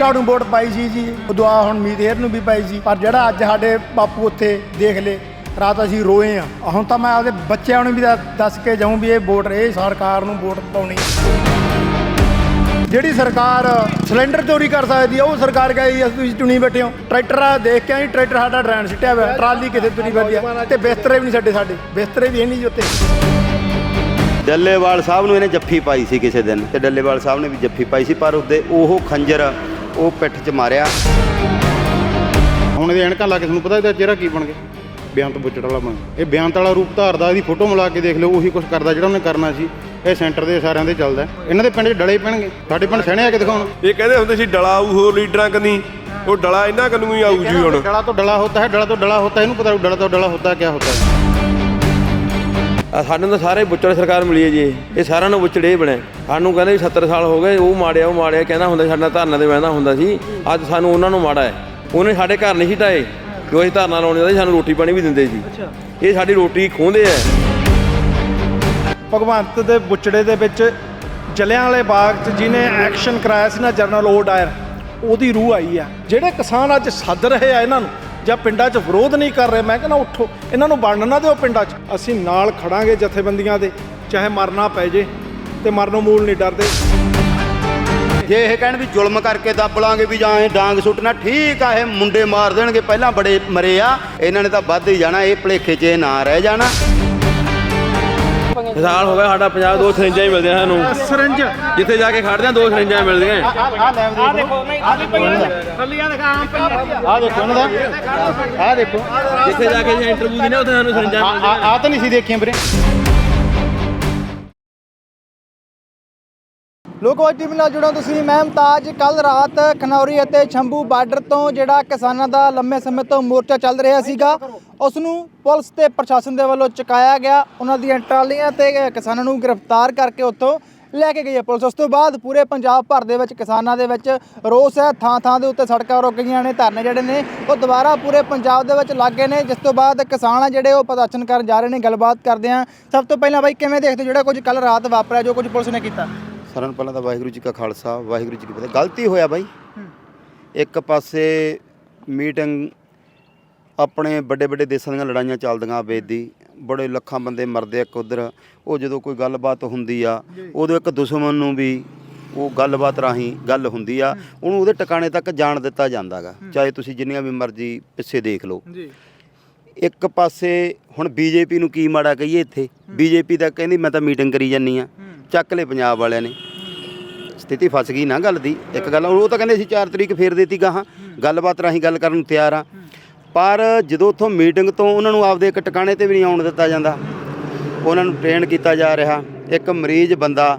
ਝਾੜੂ ਨੂੰ ਵੋਟ ਪਾਈ ਸੀ ਜੀ। ਦੁਆ ਹੁਣ ਮੀਤੇਰ ਨੂੰ ਵੀ ਪਾਈ ਸੀ। ਪਰ ਜਿਹੜਾ ਅੱਜ ਸਾਡੇ ਬਾਪੂ ਉੱਥੇ ਦੇਖ ਲੇ ਰਾਤ ਅਸੀਂ ਰੋਏ ਆ। ਹੁਣ ਤਾਂ ਮੈਂ ਆਪਦੇ ਬੱਚਿਆਂ ਨੂੰ ਵੀ ਦੱਸ- ਕੇ ਜਾਊਂ ਵੀ ਇਹ ਵੋਟ, ਇਹ ਸਰਕਾਰ ਨੂੰ ਵੋਟ ਪਾਉਣੀ ਜਿਹੜੀ ਸਰਕਾਰ ਸਿਲੰਡਰ ਚੋਰੀ ਕਰ ਸਕਦੀ ਆ, ਉਹ ਸਰਕਾਰ ਕਹੀ ਅਸੀਂ ਤੁਸੀਂ ਚੁਣੀ ਬੈਠੇ ਹੋ। ਟਰੈਕਟਰ ਦੇਖ ਕੇ ਆਈ, ਟਰੈਕਟਰ ਸਾਡਾ ਡਰੈਨ ਸਿੱਟਿਆ ਹੋਇਆ, ਟਰਾਲੀ ਕਿਤੇ ਤੁਰੀ ਫਿਰਦੀ ਆ। ਤੇ ਬਿਸਤਰੇ ਵੀ ਨਹੀਂ ਸਾਡੇ ਸਾਡੇ, ਬਿਸਤਰੇ ਵੀ ਇਹ ਨਹੀਂ ਜੀ ਉੱਤੇ ਡੱਲੇਵਾਲ ਸਾਹਿਬ ਨੂੰ ਇਹਨੇ ਜੱਫੀ ਪਾਈ ਸੀ ਕਿਸੇ ਦਿਨ, ਤੇ ਡੱਲੇਵਾਲ ਸਾਹਿਬ ਨੇ ਵੀ ਜੱਫੀ ਪਾਈ ਸੀ, ਪਰ ਉਹਦੇ ਉਹ ਖੰਜਰ ਉਹ ਪਿੱਠ 'ਚ ਮਾਰਿਆ। ਹੁਣ ਇਹਦੇ ਐਨਕਾਂ ਲਾ ਕੇ ਤੁਹਾਨੂੰ ਪਤਾ ਇਹਦਾ ਚਿਹਰਾ ਕੀ ਬਣ ਗਿਆ? ਬਿਆਨ ਤੋਂ ਬੁੱਚੜ ਵਾਲਾ ਬਣ ਗਿਆ। ਇਹ ਬਿਆਨ ਵਾਲਾ ਰੂਪ ਧਾਰਦਾ ਇਹਦੀ ਫੋਟੋ ਮਿਲਾ ਕੇ ਦੇਖ ਲਓ ਉਹੀ ਕੁਝ ਕਰਦਾ ਜਿਹੜਾ ਉਹਨੇ ਕਰਨਾ ਸੀ। ਇਹ ਸੈਂਟਰ ਦੇ ਸਾਰਿਆਂ ਦੇ ਚੱਲਦਾ ਇਹਨਾਂ ਦੇ ਪਿੰਡ 'ਚ ਡਲੇ ਪੈਣਗੇ। ਸਾਡੇ ਪਿੰਡ ਸਹਿਣੇ ਆ ਕੇ ਦਿਖਾਉਣ। ਇਹ ਕਹਿੰਦੇ ਹੁੰਦੇ ਸੀ ਡਲਾ ਆਊ ਹੋਰ ਲੀਡਰਾਂ ਕੰਨੀ। ਉਹ ਡਲਾ ਇਹਨਾਂ ਕੰਨੂ ਹੀ ਆਊ ਜੀ ਹੁਣ। ਡਲਾ ਤੋਂ ਡਲਾ ਹੁੰਦਾ ਹੈ ਡਲਾ ਤੋਂ ਡਲਾ ਹੁੰਦਾ ਹੈ ਇਹਨੂੰ ਪਤਾ ਡਲਾ ਤੋਂ ਡਲਾ ਹੁੰਦਾ ਕੀ ਹੁੰਦਾ ਹੈ। ਸਾਨੂੰ ਤਾਂ ਸਾਰੇ ਬੁੱਚੜ ਸਰਕਾਰ ਮਿਲੀ ਹੈ ਜੀ ਇਹ। ਸਾਰਿਆਂ ਨੂੰ ਬੁੱਚੜੇ ਬਣੇ। ਸਾਨੂੰ ਕਹਿੰਦੇ ਵੀ 70 ਸਾਲ ਹੋ ਗਏ ਉਹ ਮਾੜਿਆ ਉਹ ਮਾੜਿਆ ਕਹਿੰਦਾ ਹੁੰਦਾ ਸਾਡਾ ਧਰਨਾ ਤੇ ਬਹਿੰਦਾ ਹੁੰਦਾ ਸੀ ਅੱਜ ਸਾਨੂੰ ਉਹਨਾਂ ਨੂੰ ਮਾੜਾ ਹੈ। ਉਹਨੇ ਸਾਡੇ ਘਰ ਨਹੀਂ ਕਿਉਂ ਅਸੀਂ ਧਰਨਾ ਲਾਉਣੇ ਦਾ ਸਾਨੂੰ ਰੋਟੀ ਪਾਣੀ ਵੀ ਦਿੰਦੇ ਸੀ। ਇਹ ਸਾਡੀ ਰੋਟੀ ਖੋਹਦੇ ਆ। ਭਗਵੰਤ ਦੇ ਬੁੱਚੜੇ ਦੇ ਵਿੱਚ ਜਲਿਆਂ ਵਾਲੇ ਬਾਗ 'ਚ ਜਿਹਨੇ ਐਕਸ਼ਨ ਕਰਾਇਆ ਸੀ ਨਾ ਜਨਰਲ ਓ ਡਾਇਰ ਉਹਦੀ ਰੂਹ ਆਈ ਆ। ਜਿਹੜੇ ਕਿਸਾਨ ਅੱਜ ਸੱਦ ਰਹੇ ਆ ਇਹਨਾਂ ਨੂੰ ਜਾਂ ਪਿੰਡਾਂ 'ਚ ਵਿਰੋਧ ਨਹੀਂ ਕਰ ਰਹੇ। ਮੈਂ ਕਹਿੰਦਾ ਉੱਠੋ, ਇਹਨਾਂ ਨੂੰ ਵੰਡ ਨਾ ਦਿਓ ਪਿੰਡਾਂ 'ਚ। ਅਸੀਂ ਨਾਲ ਖੜਾਂਗੇ ਜਥੇਬੰਦੀਆਂ ਦੇ, ਚਾਹੇ ਮਰਨਾ ਪੈ ਜੇ ਤੇ ਮਰਨੋਂ ਮੂਲ ਨਹੀਂ ਡਰਦੇ। ਜੇ ਇਹ ਕਹਿਣ ਵੀ ਜ਼ੁਲਮ ਕਰਕੇ ਦੱਬ ਲਾਂਗੇ ਵੀ ਜਾਂ ਇਹ ਡਾਂਗ ਸੁੱਟਣਾ, ਠੀਕ ਆ, ਇਹ ਮੁੰਡੇ ਮਾਰ ਦੇਣਗੇ, ਪਹਿਲਾਂ ਬੜੇ ਮਰੇ ਆ। ਇਹਨਾਂ ਨੇ ਤਾਂ ਵੱਧ ਹੀ ਜਾਣਾ, ਇਹ ਭਲੇਖੇ 'ਚ ਇਹ ਨਾ ਰਹਿ ਜਾਣਾ। ਸਾਲ ਹੋ ਗਿਆ ਸਾਡਾ ਪੰਜਾਬ ਦੋ ਸਰਿੰਜਾਂ ਹੀ ਮਿਲਦੀਆਂ ਸਾਨੂੰ। ਸਰੰਜ ਜਿੱਥੇ ਜਾ ਕੇ ਖੜਦੇ ਆ ਦੋ ਸਰਿੰਜਾਂ ਮਿਲਦੀਆਂ। ਆ ਦੇਖੋ ਇਹਨਾਂ ਦਾ। ਆ ਦੇਖੋ। ਜਿੱਥੇ ਜਾ ਕੇ ਇੰਟਰਵਿਊ ਦਿੰਦੇ ਉੱਥੇ ਸਾਨੂੰ ਸਰਿੰਜਾਂ ਮਿਲਦੀਆਂ। ਆ ਤਾਂ ਨਹੀਂ ਸੀ ਦੇਖੀਆਂ ਵੀਰੇ। ਲੋਕਵਾਦ ਟੀਵੀ ਨਾਲ ਜੁੜੋ ਤੁਸੀਂ, ਮੈਂ ਮੁਮਤਾਜ। ਕੱਲ ਰਾਤ ਖਨੌਰੀ ਅਤੇ ਛੰਭੂ ਬਾਰਡਰ ਤੋਂ ਜਿਹੜਾ ਕਿਸਾਨਾਂ ਦਾ ਲੰਮੇ ਸਮੇਂ ਤੋਂ ਮੋਰਚਾ ਚੱਲ ਰਿਹਾ ਸੀਗਾ, ਉਸ ਨੂੰ ਪੁਲਿਸ ਤੇ ਪ੍ਰਸ਼ਾਸਨ ਦੇ ਵੱਲੋਂ ਚੁਕਾਇਆ ਗਿਆ। ਉਹਨਾਂ ਦੀਆਂ ਟਰਾਲੀਆਂ ਤੇ ਕਿਸਾਨਾਂ ਨੂੰ ਗ੍ਰਿਫਤਾਰ ਕਰਕੇ ਉੱਥੋਂ ਲੈ ਕੇ ਗਈ ਹੈ ਪੁਲਿਸ। ਉਸ ਤੋਂ ਬਾਅਦ ਪੂਰੇ ਪੰਜਾਬ ਭਰ ਦੇ ਵਿੱਚ ਕਿਸਾਨਾਂ ਦੇ ਵਿੱਚ ਰੋਸ ਹੈ। ਥਾਂ ਥਾਂ ਦੇ ਉੱਤੇ ਸੜਕਾਂ ਰੁਕ ਗਈਆਂ ਨੇ, ਧਰਨੇ ਜਿਹੜੇ ਨੇ, ਉਹ ਦੁਬਾਰਾ ਪੂਰੇ ਪੰਜਾਬ ਦੇ ਵਿੱਚ ਲੱਗ ਗਏ ਨੇ। ਜਿਸ ਤੋਂ ਬਾਅਦ ਕਿਸਾਨ ਆ ਜਿਹੜੇ, ਉਹ ਪ੍ਰਦਰਸ਼ਨ ਕਰਨ ਜਾ ਰਹੇ ਨੇ। ਗੱਲਬਾਤ ਕਰਦੇ ਆ ਸਭ ਤੋਂ ਪਹਿਲਾਂ ਬਾਈ, ਕਿਵੇਂ ਦੇਖਦੇ ਹੋ ਜਿਹੜਾ ਕੁਝ ਕੱਲ ਰਾਤ ਵਾਪਰਿਆ, ਜੋ ਕੁਝ ਪੁਲਿਸ ਨੇ ਕੀਤਾ? ਸਾਰਿਆਂ ਨੂੰ ਪਹਿਲਾਂ ਤਾਂ ਵਾਹਿਗੁਰੂ ਜੀ ਕਾ ਖਾਲਸਾ ਵਾਹਿਗੁਰੂ ਜੀ ਕੀ ਫਤਿਹ। ਗਲਤੀ ਹੋਇਆ ਬਾਈ। ਇੱਕ ਪਾਸੇ ਮੀਟਿੰਗ ਆਪਣੇ ਵੱਡੇ ਵੱਡੇ ਦੇਸ਼ਾਂ ਦੀਆਂ ਲੜਾਈਆਂ ਚੱਲਦੀਆਂ ਵੇਦੀ ਬੜੇ ਲੱਖਾਂ ਬੰਦੇ ਮਰਦੇ ਆ ਇੱਕ ਉਧਰ। ਉਹ ਜਦੋਂ ਕੋਈ ਗੱਲਬਾਤ ਹੁੰਦੀ ਆ ਉਦੋਂ ਇੱਕ ਦੁਸ਼ਮਣ ਨੂੰ ਵੀ ਉਹ ਗੱਲਬਾਤ ਰਾਹੀਂ ਗੱਲ ਹੁੰਦੀ ਆ ਉਹਨੂੰ ਉਹਦੇ ਟਿਕਾਣੇ ਤੱਕ ਜਾਣ ਦਿੱਤਾ ਜਾਂਦਾਗਾ। ਚਾਹੇ ਤੁਸੀਂ ਜਿੰਨੀਆਂ ਵੀ ਮਰਜ਼ੀ ਪਿੱਛੇ ਦੇਖ ਲਓ। ਜੀ। ਇੱਕ ਪਾਸੇ ਹੁਣ ਬੀਜੇਪੀ ਨੂੰ ਕੀ ਮਾੜਾ ਕਹੀਏ ਇੱਥੇ? ਬੀਜੇਪੀ ਤਾਂ ਕਹਿੰਦੀ ਮੈਂ ਤਾਂ ਮੀਟਿੰਗ ਕਰੀ ਜਾਨੀ ਆ। ਚੱਕ ਲਏ ਪੰਜਾਬ ਵਾਲਿਆਂ ਨੇ। ਸਥਿਤੀ ਫਸ ਗਈ ਨਾ ਗੱਲ ਦੀ। ਇੱਕ ਗੱਲ ਉਹ ਤਾਂ ਕਹਿੰਦੇ ਸੀ 4 ਤਰੀਕ ਫੇਰ ਦੇਤੀ ਗਾਹਾਂ। ਗੱਲਬਾਤ ਰਾਹੀਂ ਗੱਲ ਕਰਨ ਨੂੰ ਤਿਆਰ ਆ। ਪਰ ਜਦੋਂ ਉੱਥੋਂ ਮੀਟਿੰਗ ਤੋਂ ਉਹਨਾਂ ਨੂੰ ਆਪਦੇ ਇੱਕ ਟਿਕਾਣੇ ਤੇ ਵੀ ਨਹੀਂ ਆਉਣ ਦਿੱਤਾ ਜਾਂਦਾ, ਉਹਨਾਂ ਨੂੰ ਟ੍ਰੇਨ ਕੀਤਾ ਜਾ ਰਿਹਾ। ਇੱਕ ਮਰੀਜ਼ ਬੰਦਾ,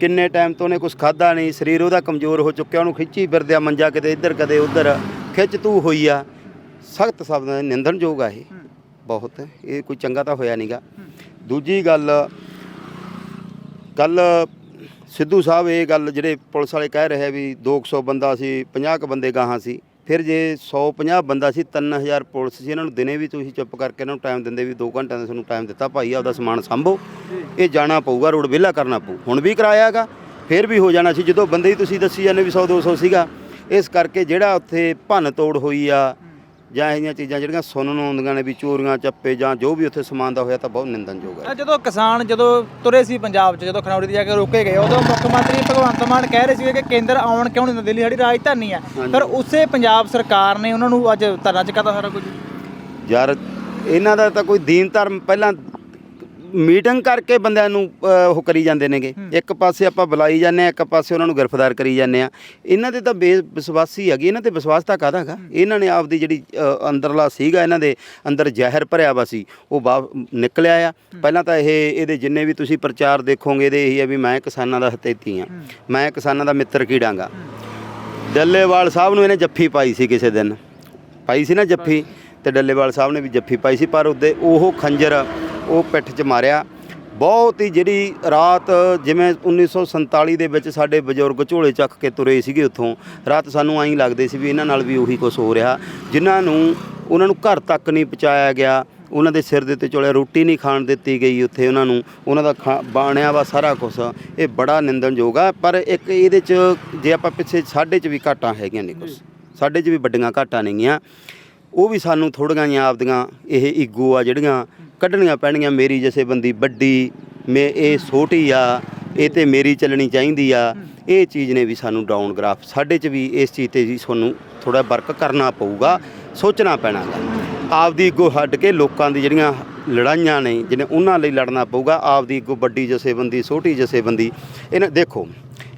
ਕਿੰਨੇ ਟਾਈਮ ਤੋਂ ਉਹਨੇ ਕੁਝ ਖਾਦਾ ਨਹੀਂ, ਸਰੀਰ ਉਹਦਾ ਕਮਜ਼ੋਰ ਹੋ ਚੁੱਕਿਆ, ਉਹਨੂੰ ਖਿੱਚੀ ਫਿਰਦਿਆ ਮੰਜਾ ਕਿਤੇ ਇੱਧਰ, ਕਦੇ ਉੱਧਰ। ਖਿੱਚ ਤੂ ਹੋਈ ਆ। ਸਖਤ ਸ਼ਬਦਾਂ ਦੇ ਨਿੰਦਣਯੋਗ ਆ ਇਹ। ਬਹੁਤ। ਇਹ ਕੋਈ ਚੰਗਾ ਤਾਂ ਹੋਇਆ ਨਹੀਂਗਾ ਦੂਜੀ ਗੱਲ ਕੱਲ ਸਿੱਧੂ ਸਾਹਿਬ ਇਹ ਗੱਲ ਜਿਹੜੇ ਪੁਲਿਸ ਵਾਲੇ ਕਹਿ ਰਹੇ ਵੀ 200 ਬੰਦਾ ਸੀ 50 ਕ ਬੰਦੇ ਗਾਹਾਂ ਸੀ, ਫਿਰ ਜੇ 150 ਬੰਦਾ ਸੀ 3000 ਪੁਲਿਸ ਸੀ, ਇਹਨਾਂ ਨੂੰ ਦਿਨੇ ਵੀ ਤੁਸੀਂ ਚੁੱਪ ਕਰਕੇ ਇਹਨਾਂ ਨੂੰ ਟਾਈਮ ਦਿੰਦੇ ਵੀ 2 ਘੰਟਿਆਂ ਦਾ ਤੁਹਾਨੂੰ ਟਾਈਮ ਦਿੱਤਾ, ਭਾਈ ਆਪਦਾ ਸਮਾਨ ਸੰਭੋ, ਇਹ ਜਾਣਾ ਪਊਗਾ, ਰੋਡ ਵਿਹਲਾ ਕਰਨਾ ਪਊ, ਹੁਣ ਵੀ ਕਰਾਇਆਗਾ ਫਿਰ ਵੀ ਹੋ ਜਾਣਾ ਸੀ, ਜਦੋਂ ਬੰਦੇ ਹੀ ਤੁਸੀਂ ਦੱਸੀ ਜਾਂਦੇ ਵੀ 100 200 ਸੀਗਾ, ਇਸ ਕਰਕੇ ਜਿਹੜਾ ਉੱਥੇ ਭੰਨ ਤੋੜ ਹੋਈ ਆ ਜਾਂ ਇਹ ਜਿਹੀਆਂ ਚੀਜ਼ਾਂ ਜਿਹੜੀਆਂ ਸੁਣਨ ਨੂੰ ਆਉਂਦੀਆਂ ਨੇ ਵੀ ਚੋਰੀਆਂ ਚੱਪੇ ਜਾਂ ਜੋ ਵੀ ਉੱਥੇ ਸਮਾਨ ਦਾ ਹੋਇਆ ਤਾਂ ਬਹੁਤ ਨਿੰਦਨਯੋਗ ਹੈ। ਜਦੋਂ ਕਿਸਾਨ ਜਦੋਂ ਤੁਰੇ ਸੀ ਪੰਜਾਬ 'ਚ ਜਦੋਂ ਖਨੌਰੀ ਦੀ ਜਾ ਕੇ ਰੋਕੇ ਗਏ ਉਦੋਂ ਮੁੱਖ ਮੰਤਰੀ ਭਗਵੰਤ ਮਾਨ ਕਹਿ ਰਹੇ ਸੀ ਕਿ ਕੇਂਦਰ ਆਉਣ ਕਿਉਂ ਨਹੀਂ ਦਿੰਦਾ ਦਿੱਲੀ ਸਾਡੀ ਰਾਜਧਾਨੀ ਹੈ। ਪਰ ਉਸੇ ਪੰਜਾਬ ਸਰਕਾਰ ਨੇ ਉਹਨਾਂ ਨੂੰ ਅੱਜ ਧਰਨਾ ਚੁਕਾਤਾ ਸਾਰਾ ਕੁਝ। ਯਾਰ ਇਹਨਾਂ ਦਾ ਤਾਂ ਕੋਈ ਦੀਨ ਧਰਮ ਪਹਿਲਾਂ ਮੀਟਿੰਗ ਕਰਕੇ ਬੰਦਿਆਂ ਨੂੰ ਉਹ ਕਰੀ ਜਾਂਦੇ ਨੇਗੇ। ਇੱਕ ਪਾਸੇ ਆਪਾਂ ਬੁਲਾਈ ਜਾਂਦੇ ਆ ਇੱਕ ਪਾਸੇ ਉਹਨਾਂ ਨੂੰ ਗ੍ਰਿਫਤਾਰ ਕਰੀ ਜਾਂਦੇ ਆ ਇਹਨਾਂ ਦੇ ਤਾਂ ਬੇਵਿਸ਼ਵਾਸੀ ਹੈਗੀ ਇਹਨਾਂ ਤੇ ਵਿਸ਼ਵਾਸ ਤਾਂ ਕਾਹਦਾ ਹੈਗਾ? ਇਹਨਾਂ ਨੇ ਆਪਦੀ ਜਿਹੜੀ ਅੰਦਰਲਾ ਸੀਗਾ ਇਹਨਾਂ ਦੇ ਅੰਦਰ ਜ਼ਹਿਰ ਭਰਿਆ ਵਾ ਸੀ ਉਹ ਬਾਹਰ ਨਿਕਲਿਆ ਆ। ਪਹਿਲਾਂ ਤਾਂ ਇਹ ਇਹਦੇ ਜਿੰਨੇ ਵੀ ਤੁਸੀਂ ਪ੍ਰਚਾਰ ਦੇਖੋਗੇ ਇਹਦੇ ਇਹੀ ਆ ਵੀ ਮੈਂ ਕਿਸਾਨਾਂ ਦਾ ਹਤੈਤੀ ਆ ਮੈਂ ਕਿਸਾਨਾਂ ਦਾ ਮਿੱਤਰ ਕੀੜਾਂਗਾ ਡੱਲੇਵਾਲ ਸਾਹਿਬ ਨੂੰ ਇਹਨੇ ਜੱਫੀ ਪਾਈ ਸੀ ਕਿਸੇ ਦਿਨ। ਪਾਈ ਸੀ ਨਾ ਜੱਫੀ? ਤੇ ਡੱਲੇਵਾਲ ਸਾਹਿਬ ਨੇ ਵੀ ਜੱਫੀ ਪਾਈ ਸੀ ਪਰ ਉਹਦੇ ਉਹ ਖੰਜਰ ਉਹ ਪਿੱਠ 'ਚ ਮਾਰਿਆ। ਬਹੁਤ ਹੀ ਜਿਹੜੀ ਰਾਤ ਜਿਵੇਂ 1947 ਦੇ ਵਿੱਚ ਸਾਡੇ ਬਜ਼ੁਰਗ ਝੋਲੇ ਚੱਕ ਕੇ ਤੁਰੇ ਸੀਗੇ ਉੱਥੋਂ, ਰਾਤ ਸਾਨੂੰ ਐਂ ਲੱਗਦੇ ਸੀ ਵੀ ਇਹਨਾਂ ਨਾਲ ਵੀ ਉਹੀ ਕੁਝ ਹੋ ਰਿਹਾ। ਜਿਨ੍ਹਾਂ ਨੂੰ, ਉਹਨਾਂ ਨੂੰ ਘਰ ਤੱਕ ਨਹੀਂ ਪਹੁੰਚਾਇਆ ਗਿਆ। ਉਹਨਾਂ ਦੇ ਸਿਰ ਦੇ ਉੱਤੇ ਚੋਲਿਆ ਰੋਟੀ ਨਹੀਂ ਖਾਣ ਦਿੱਤੀ ਗਈ ਉੱਥੇ ਉਹਨਾਂ ਨੂੰ। ਉਹਨਾਂ ਦਾ ਖਾ- ਬਾਣਿਆ ਵਾ ਸਾਰਾ ਕੁਝ ਇਹ ਬੜਾ ਨਿੰਦਣਯੋਗ ਆ, ਪਰ ਇੱਕ ਇਹਦੇ ਚ ਜੇ ਆਪਾਂ ਪਿੱਛੇ ਸਾਡੇ ਚ ਵੀ ਘਾਟਾਂ ਹੈਗੀਆਂ ਨੇ ਕੁਝ ਸਾਡੇ ਚ ਵੀ ਵੱਡੀਆਂ ਘਾਟਾਂ ਨੇਗੀਆਂ। ਉਹ ਵੀ ਸਾਨੂੰ ਥੋੜੀਆਂ ਜਿਹੀਆਂ ਆਪਦੀਆਂ ਇਹ ਈਗੋ ਆ ਜਿਹੜੀਆਂ ਕੱਢਣੀਆਂ ਪੈਣਗੀਆਂ ਮੇਰੀ ਜਥੇਬੰਦੀ ਵੱਡੀ ਮੇ ਇਹ ਛੋਟੀ ਆ ਇਹ ਤੇ ਮੇਰੀ ਚੱਲਣੀ ਚਾਹੀਦੀ ਆ। ਇਹ ਚੀਜ਼ ਨੇ ਵੀ ਸਾਨੂੰ ਡਾਊਨ ਗ੍ਰਾਫ ਸਾਡੇ ਚ ਵੀ ਇਸ ਚੀਜ਼ ਤੇ ਜੀ ਤੁਹਾਨੂੰ ਥੋੜਾ ਵਰਕ ਕਰਨਾ ਪਊਗਾ ਸੋਚਣਾ ਪੈਣਾਗਾ ਆਪਦੀ ਈਗੋ ਹੱਡ ਕੇ ਲੋਕਾਂ ਦੀ ਜਿਹੜੀਆਂ ਲੜਾਈਆਂ ਨੇ ਜਿਹਨੇ ਉਹਨਾਂ ਲਈ ਲੜਨਾ ਪਊਗਾ ਆਪਦੀ ਈਗੋ ਵੱਡੀ ਜਥੇਬੰਦੀ ਛੋਟੀ ਜਥੇਬੰਦੀ ਇਹਨਾਂ ਦੇਖੋ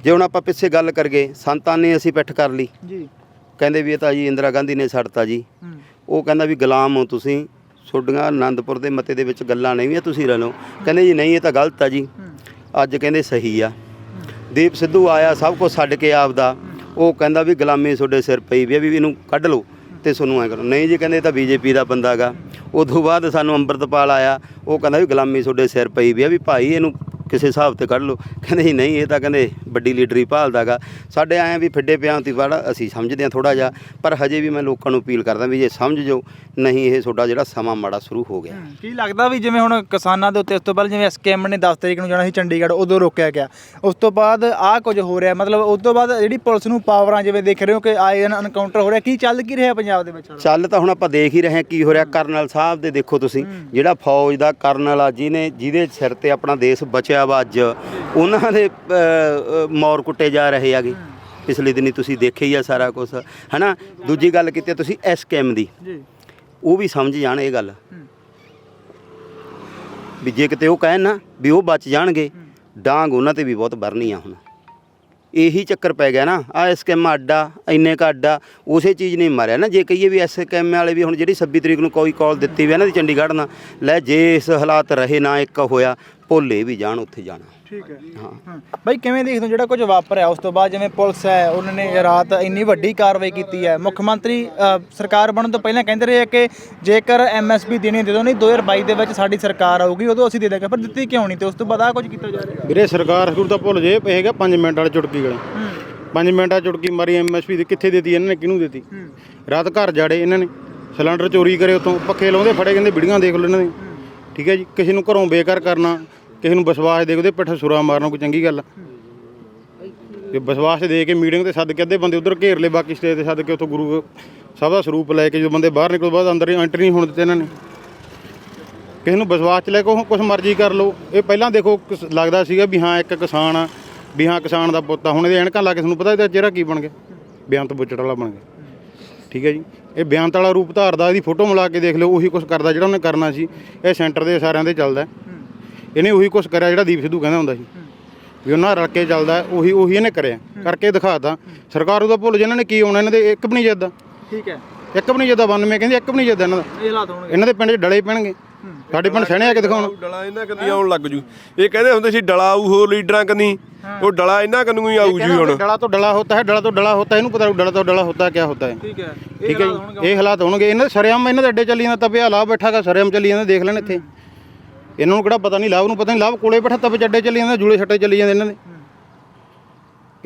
ਜੇ ਹੁਣ ਆਪਾਂ ਪਿੱਛੇ ਗੱਲ ਕਰਗੇ ਸੰਤਾਂ ਨੇ ਅਸੀਂ ਪਿੱਠ ਕਰ ਲਈ। ਜੀ। ਕਹਿੰਦੇ ਵੀ ਇਹ ਤਾਂ ਜੀ ਇੰਦਰਾ ਗਾਂਧੀ ਨੇ ਛੱਡਤਾ ਜੀ। ਉਹ ਕਹਿੰਦਾ ਵੀ ਗੁਲਾਮ ਹੋ ਤੁਸੀਂ ਤੁਹਾਡੀਆਂ ਆਨੰਦਪੁਰ ਦੇ ਮਤੇ ਦੇ ਵਿੱਚ ਗੱਲਾਂ ਨਹੀਂ ਆ ਤੁਸੀਂ ਰਹਿ ਲਓ ਕਹਿੰਦੇ ਜੀ ਨਹੀਂ, ਇਹ ਤਾਂ ਗਲਤ ਆ ਜੀ। ਅੱਜ ਕਹਿੰਦੇ ਸਹੀ ਆ। ਦੀਪ ਸਿੱਧੂ ਆਇਆ, ਸਭ ਕੁਝ ਛੱਡ ਕੇ ਆਪਦਾ। ਉਹ ਕਹਿੰਦਾ ਵੀ ਗੁਲਾਮੀ ਤੁਹਾਡੇ ਸਿਰ ਪਈ ਵੀ ਆ ਵੀ ਇਹਨੂੰ ਕੱਢ ਲਓ ਤੇ ਤੁਹਾਨੂੰ ਐ ਕਰੋ। ਨਹੀਂ ਜੀ, ਕਹਿੰਦੇ ਇਹ ਤਾਂ ਬੀਜੇਪੀ ਦਾ ਬੰਦਾ ਗਾ ਉਦੋਂ ਬਾਅਦ ਸਾਨੂੰ ਅੰਮ੍ਰਿਤਪਾਲ ਆਇਆ। ਉਹ ਕਹਿੰਦਾ ਵੀ ਗੁਲਾਮੀ ਤੁਹਾਡੇ ਸਿਰ ਪਈ ਵੀ ਆ ਵੀ ਭਾਈ ਇਹਨੂੰ ਕਿਸੇ ਹਿਸਾਬ ਤੇ ਕੱਢ ਲਓ। ਕਹਿੰਦੇ ਜੀ ਨਹੀਂ ਇਹ ਤਾਂ ਕਹਿੰਦੇ ਵੱਡੀ ਲੀਡਰੀ ਭਾਲਦਾਗਾ ਸਾਡੇ ਆਏ ਵੀ ਫਿੱਡੇ ਪਿਆਂ ਤੀ ਵੜ ਅਸੀਂ ਸਮਝਦੇ ਹਾਂ ਥੋੜਾ ਜਿਹਾ ਪਰ ਹਜੇ ਵੀ ਮੈਂ ਲੋਕਾਂ ਨੂੰ ਅਪੀਲ ਕਰਦਾ ਵੀ ਜੇ ਸਮਝ ਜੋ ਨਹੀਂ ਇਹ ਤੁਹਾਡਾ ਜਿਹੜਾ ਸਮਾਂ ਮਾੜਾ ਸ਼ੁਰੂ ਹੋ ਗਿਆ। ਕੀ ਲੱਗਦਾ ਵੀ ਜਿਵੇਂ ਹੁਣ ਕਿਸਾਨਾਂ ਦੇ ਉੱਤੇ ਉਸ ਤੋਂ ਪਹਿਲਾਂ ਜਿਵੇਂ ਐਸਕੇਐਮ ਨੇ 10 ਤਰੀਕ ਨੂੰ ਜਾਣਾ ਸੀ ਚੰਡੀਗੜ੍ਹ ਉਦੋਂ ਰੋਕਿਆ ਗਿਆ। ਉਸ ਤੋਂ ਬਾਅਦ ਆਹ ਕੁਝ ਹੋ ਰਿਹਾ ਮਤਲਬ ਉਸ ਤੋਂ ਬਾਅਦ ਜਿਹੜੀ ਪੁਲਿਸ ਨੂੰ ਪਾਵਰਾਂ ਜਿਵੇਂ ਦੇਖ ਰਹੇ ਹੋ ਕਿ ਆਏ ਐਨਕਾਊਂਟਰ ਹੋ ਰਿਹਾ ਕੀ ਚੱਲ ਕੀ ਰਿਹਾ ਪੰਜਾਬ ਦੇ ਵਿੱਚ? ਚੱਲ ਤਾਂ ਹੁਣ ਆਪਾਂ ਦੇਖ ਹੀ ਰਹੇ ਹਾਂ ਕੀ ਹੋ ਰਿਹਾ। ਕਰਨਲ ਸਾਹਿਬ ਦੇ ਦੇਖੋ ਤੁਸੀਂ ਜਿਹੜਾ ਫੌਜ ਦਾ ਕਰਨਲ ਆ ਜਿਹਨੇ ਜਿਹਦੇ ਸਿਰ ਤੇ ਆਪਣਾ ਦੇਸ਼ ਬਚਿਆ ਵਾ ਅੱਜ। ਉਹਨਾਂ ਦੇ ਮੌਰ ਕੁੱਟੇ ਜਾ ਰਹੇ ਆਗੇ ਪਿਛਲੇ ਦਿਨੀ ਤੁਸੀਂ ਦੇਖਿਆ ਹੀ ਆ ਸਾਰਾ ਕੁਝ ਹਨਾ? ਦੂਜੀ ਗੱਲ ਕੀਤੀ ਤੁਸੀਂ ਐਸਕੇਐਮ ਦੀ। ਜੀ। ਉਹ ਵੀ ਸਮਝ ਜਾਣ ਇਹ ਗੱਲ। ਵੀ ਜੇ ਕਿਤੇ ਉਹ ਕਹਿਣ ਨਾ ਵੀ ਉਹ ਬਚ ਜਾਣਗੇ ਡਾਂਗ ਉਹਨਾਂ ਤੇ ਵੀ ਬਹੁਤ ਬਰਨੀ ਆ ਹੁਣ। ਇਹੀ ਚੱਕਰ ਪੈ ਗਿਆ ਨਾ। ਆ ਸਕੈਮ ਅੱਡਾ ਇੰਨੇ ਕਾ ਅੱਡਾ ਉਸੇ ਚੀਜ਼ ਨੇ ਮਾਰਿਆ ਨਾ। ਜੇ ਕਹੀਏ ਵੀ ਸਕੈਮ ਵਾਲੇ ਵੀ ਹੁਣ ਜਿਹੜੀ 26 ਤਰੀਕ ਨੂੰ ਕੋਈ ਕਾਲ ਦਿੱਤੀ ਵੀ ਹੈ ਨਾ ਚੰਡੀਗੜ੍ਹ ਨਾਲ, ਲੈ ਜੇ ਇਸ ਹਾਲਾਤ ਰਹੇ ਨਾ ਇੱਕ ਹੋਇਆ, ਭੋਲੇ ਵੀ ਜਾਣ, ਉੱਥੇ ਜਾਣਾ। ਠੀਕ ਹੈ। ਹਾਂ ਹਾਂ। ਬਾਈ ਕਿਵੇਂ ਦੇਖਦੇ ਹੋ ਜਿਹੜਾ ਕੁਝ ਵਾਪਰਿਆ? ਉਸ ਤੋਂ ਬਾਅਦ ਜਿਵੇਂ ਪੁਲਿਸ ਹੈ ਉਹਨਾਂ ਨੇ ਰਾਤ ਇੰਨੀ ਵੱਡੀ ਕਾਰਵਾਈ ਕੀਤੀ ਹੈ। ਮੁੱਖ ਮੰਤਰੀ ਅ, ਸਰਕਾਰ ਬਣਨ ਤੋਂ ਪਹਿਲਾਂ ਕਹਿੰਦੇ ਰਹੇ ਕਿ ਜੇਕਰ ਐਮਐਸਪੀ ਦੇਣੀ ਦੇ ਦੋ ਨਹੀਂ 2022 ਦੇ ਵਿੱਚ ਸਾਡੀ ਸਰਕਾਰ ਆਊਗੀ ਉਦੋਂ ਅਸੀਂ ਦੇ ਦਾਂਗੇ ਪਰ ਦਿੱਤੀ ਕਿਉਂ ਨਹੀਂ ਤੇ ਉਸ ਤੋਂ ਬਾਅਦ ਆ ਕੁਝ ਕੀਤਾ ਜਾ ਰਿਹਾ? ਵੀਰੇ ਸਰਕਾਰ ਸਕੂਰ ਤਾਂ ਭੁੱਲ ਜੇ ਇਹ ਹੈਗਾ 5 ਮਿੰਟ ਵਾਲੀ ਚੁਟਕੀ ਗਲੇ 5 ਮਿੰਟਾਂ ਚੁਟਕੀ ਮਾਰੀ ਐਮਐਸਪੀ ਦੀ ਕਿੱਥੇ ਦਿੱਤੀ ਇਹਨਾਂ ਨੇ ਕਿਹਨੂੰ ਦਿੱਤੀ? ਰਾਤ ਘਰ ਜਾੜੇ ਇਹਨਾਂ ਨੇ ਸਿਲੰਡਰ ਚੋਰੀ ਕਰੇ ਉਤੋਂ ਪੱਖੇ ਲਾਉਂਦੇ ਫੜੇ ਕਹਿੰਦੇ ਵੀਡੀਆਂ ਦੇਖ ਲਓ ਇਹਨਾਂ ਦੀ। ਠੀਕ ਹੈ ਜੀ ਕਿਸੇ ਨੂੰ ਘਰੋਂ ਬੇਕਾਰ ਕਰਨਾ ਕਿਸੇ ਨੂੰ ਵਿਸ਼ਵਾਸ ਦੇ ਕੇ ਉਹਦੇ ਪਿੱਠ ਸੁਰਾ ਮਾਰਨਾ ਕੋਈ ਚੰਗੀ ਗੱਲ ਆ। ਜੇ ਵਿਸ਼ਵਾਸ ਦੇ ਕੇ ਮੀਟਿੰਗ ਤੇ ਸੱਦ ਕੇ ਅੱਧੇ ਬੰਦੇ ਉਧਰ ਘੇਰ ਲਏ, ਬਾਕੀ ਸਟੇਜ ਤੇ ਸੱਦ ਕੇ ਉੱਥੋਂ ਗੁਰੂ ਸਾਹਿਬ ਦਾ ਸਰੂਪ ਲੈ ਕੇ ਜਦੋਂ ਬੰਦੇ ਬਾਹਰ ਨਿਕਲੋ, ਬਾਅਦ ਅੰਦਰ ਐਂਟਰੀ ਨਹੀਂ ਹੋਣ ਦਿੱਤੇ ਇਹਨਾਂ ਨੇ। ਕਿਸੇ ਨੂੰ ਵਿਸ਼ਵਾਸ ਚ ਲੈ ਕੇ ਉਹ ਕੁਝ ਮਰਜ਼ੀ ਕਰ ਲਓ। ਇਹ ਪਹਿਲਾਂ ਦੇਖੋ, ਕਿਸ- ਲੱਗਦਾ ਸੀਗਾ ਵੀ ਹਾਂ, ਇੱਕ ਕਿਸਾਨ ਆ, ਵੀ ਹਾਂ, ਕਿਸਾਨ ਦਾ ਪੁੱਤ ਆ। ਹੁਣ ਇਹਦੇ ਐਨਕਾਂ ਲਾ ਕੇ ਤੁਹਾਨੂੰ ਪਤਾ ਇਹਦਾ ਚਿਹਰਾ ਕੀ ਬਣ ਗਿਆ? ਬੇਅੰਤ ਬੁੱਚੜ ਵਾਲਾ ਬਣ ਗਿਆ। ਠੀਕ ਹੈ ਜੀ? ਇਹ ਬੇਅੰਤ ਵਾਲਾ ਰੂਪ ਧਾਰਦਾ, ਇਹਦੀ ਫੋਟੋ ਮਿਲਾ ਕੇ ਦੇਖ ਲਿਓ, ਉਹੀ ਕੁਝ ਕਰਦਾ ਜਿਹੜਾ ਉਹਨੇ ਕਰਨਾ ਸੀ। ਇਹ ਸੈਂਟਰ ਦੇ ਸਾਰਿਆਂ ਦੇ ਚੱਲਦਾ। ਇਹਨੇ ਉਹੀ ਕੁਝ ਕਰਿਆ ਜਿਹੜਾ ਦੀਪ ਸਿੱਧੂ ਕਹਿੰਦਾ ਹੁੰਦਾ ਸੀ। ਵੀ ਉਹਨਾਂ ਰਲ ਕੇ ਚੱਲਦਾ ਉਹੀ ਉਹੀ ਇਹਨੇ ਕਰਿਆ। ਕਰਕੇ ਦਿਖਾਤਾ। ਸਰਕਾਰ ਉਹਦਾ ਭੁੱਲ ਜੇ ਇਹਨਾਂ ਨੇ ਕੀ ਆਉਣਾ ਇਹਨਾਂ ਦੇ ਇੱਕ ਵੀ ਨਹੀਂ ਜਿੱਦਾ ਠੀਕ ਹੈ। ਇੱਕ ਵੀ ਨਹੀਂ ਜਿੱਦਾ 92 ਕਹਿੰਦੇ ਇੱਕ ਵੀ ਨਹੀਂ ਜਿੱਦਾ ਇਹਨਾਂ ਦਾ। ਇਹ ਹਾਲਾਤ ਹੋਣਗੇ। ਇਹਨਾਂ ਦੇ ਪਿੰਡ 'ਚ ਡਲੇ ਪੈਣਗੇ। ਸਾਡੇ ਪਿੰਡ ਸਹਿਣੇ ਆ ਕੇ ਦਿਖਾਉਣ। ਡਲਾ ਇਹਨਾਂ ਕੰਨੀ ਆਉਣ ਲੱਗ ਜੂ। ਇਹ ਕਹਿੰਦੇ ਹੁੰਦੇ ਸੀ ਡਲਾ ਆਊ ਹੋਰ ਲੀਡਰਾਂ ਕੰਨੀ। ਉਹ ਡਲਾ ਇਹਨਾਂ ਕੰਨੂ ਹੀ ਆਊ ਜੀ ਹੁਣ। ਡਲਾ ਤੋਂ ਡਲਾ ਹੋਤਾ ਹੈ ਡਲਾ ਤੋਂ ਡਲਾ ਹੋਤਾ ਹੈ ਇਹਨੂੰ ਪਤਾ ਡਲਾ ਤੋਂ ਡਲਾ ਹੋਤਾ ਕੀ ਹੋਤਾ ਹੈ। ਠੀਕ ਹੈ। ਠੀਕ ਹੈ ਜੀ। ਇਹ ਹਾਲਾਤ ਹੋਣਗੇ। ਇਹਨਾਂ ਦੇ ਸਰਿਆਮ ਇਹਨਾਂ ਦੇ ਅੱਡੇ ਚੱਲੀ ਜਾਂਦਾ ਤਪਿਆ ਲਾਭ ਬੈਠਾਗਾ ਸਰਿਆਮ ਚੱਲੀ ਜਾਂਦਾ ਦੇਖ ਲੈਣ ਇੱਥੇ। ਇਹਨਾਂ ਨੂੰ ਕਿਹੜਾ ਪਤਾ ਨਹੀਂ, ਲਾਭ ਨੂੰ ਪਤਾ ਨਹੀਂ, ਲਾਭ ਕੋਲੇ ਬੈਠਾ ਤਪੇ ਚੱਡੇ ਚੱਲੀ ਜਾਂਦਾ, ਜੂਲੇ ਛੱਟੇ ਚੱਲੀ ਜਾਂਦੇ ਇਹਨਾਂ ਦੇ।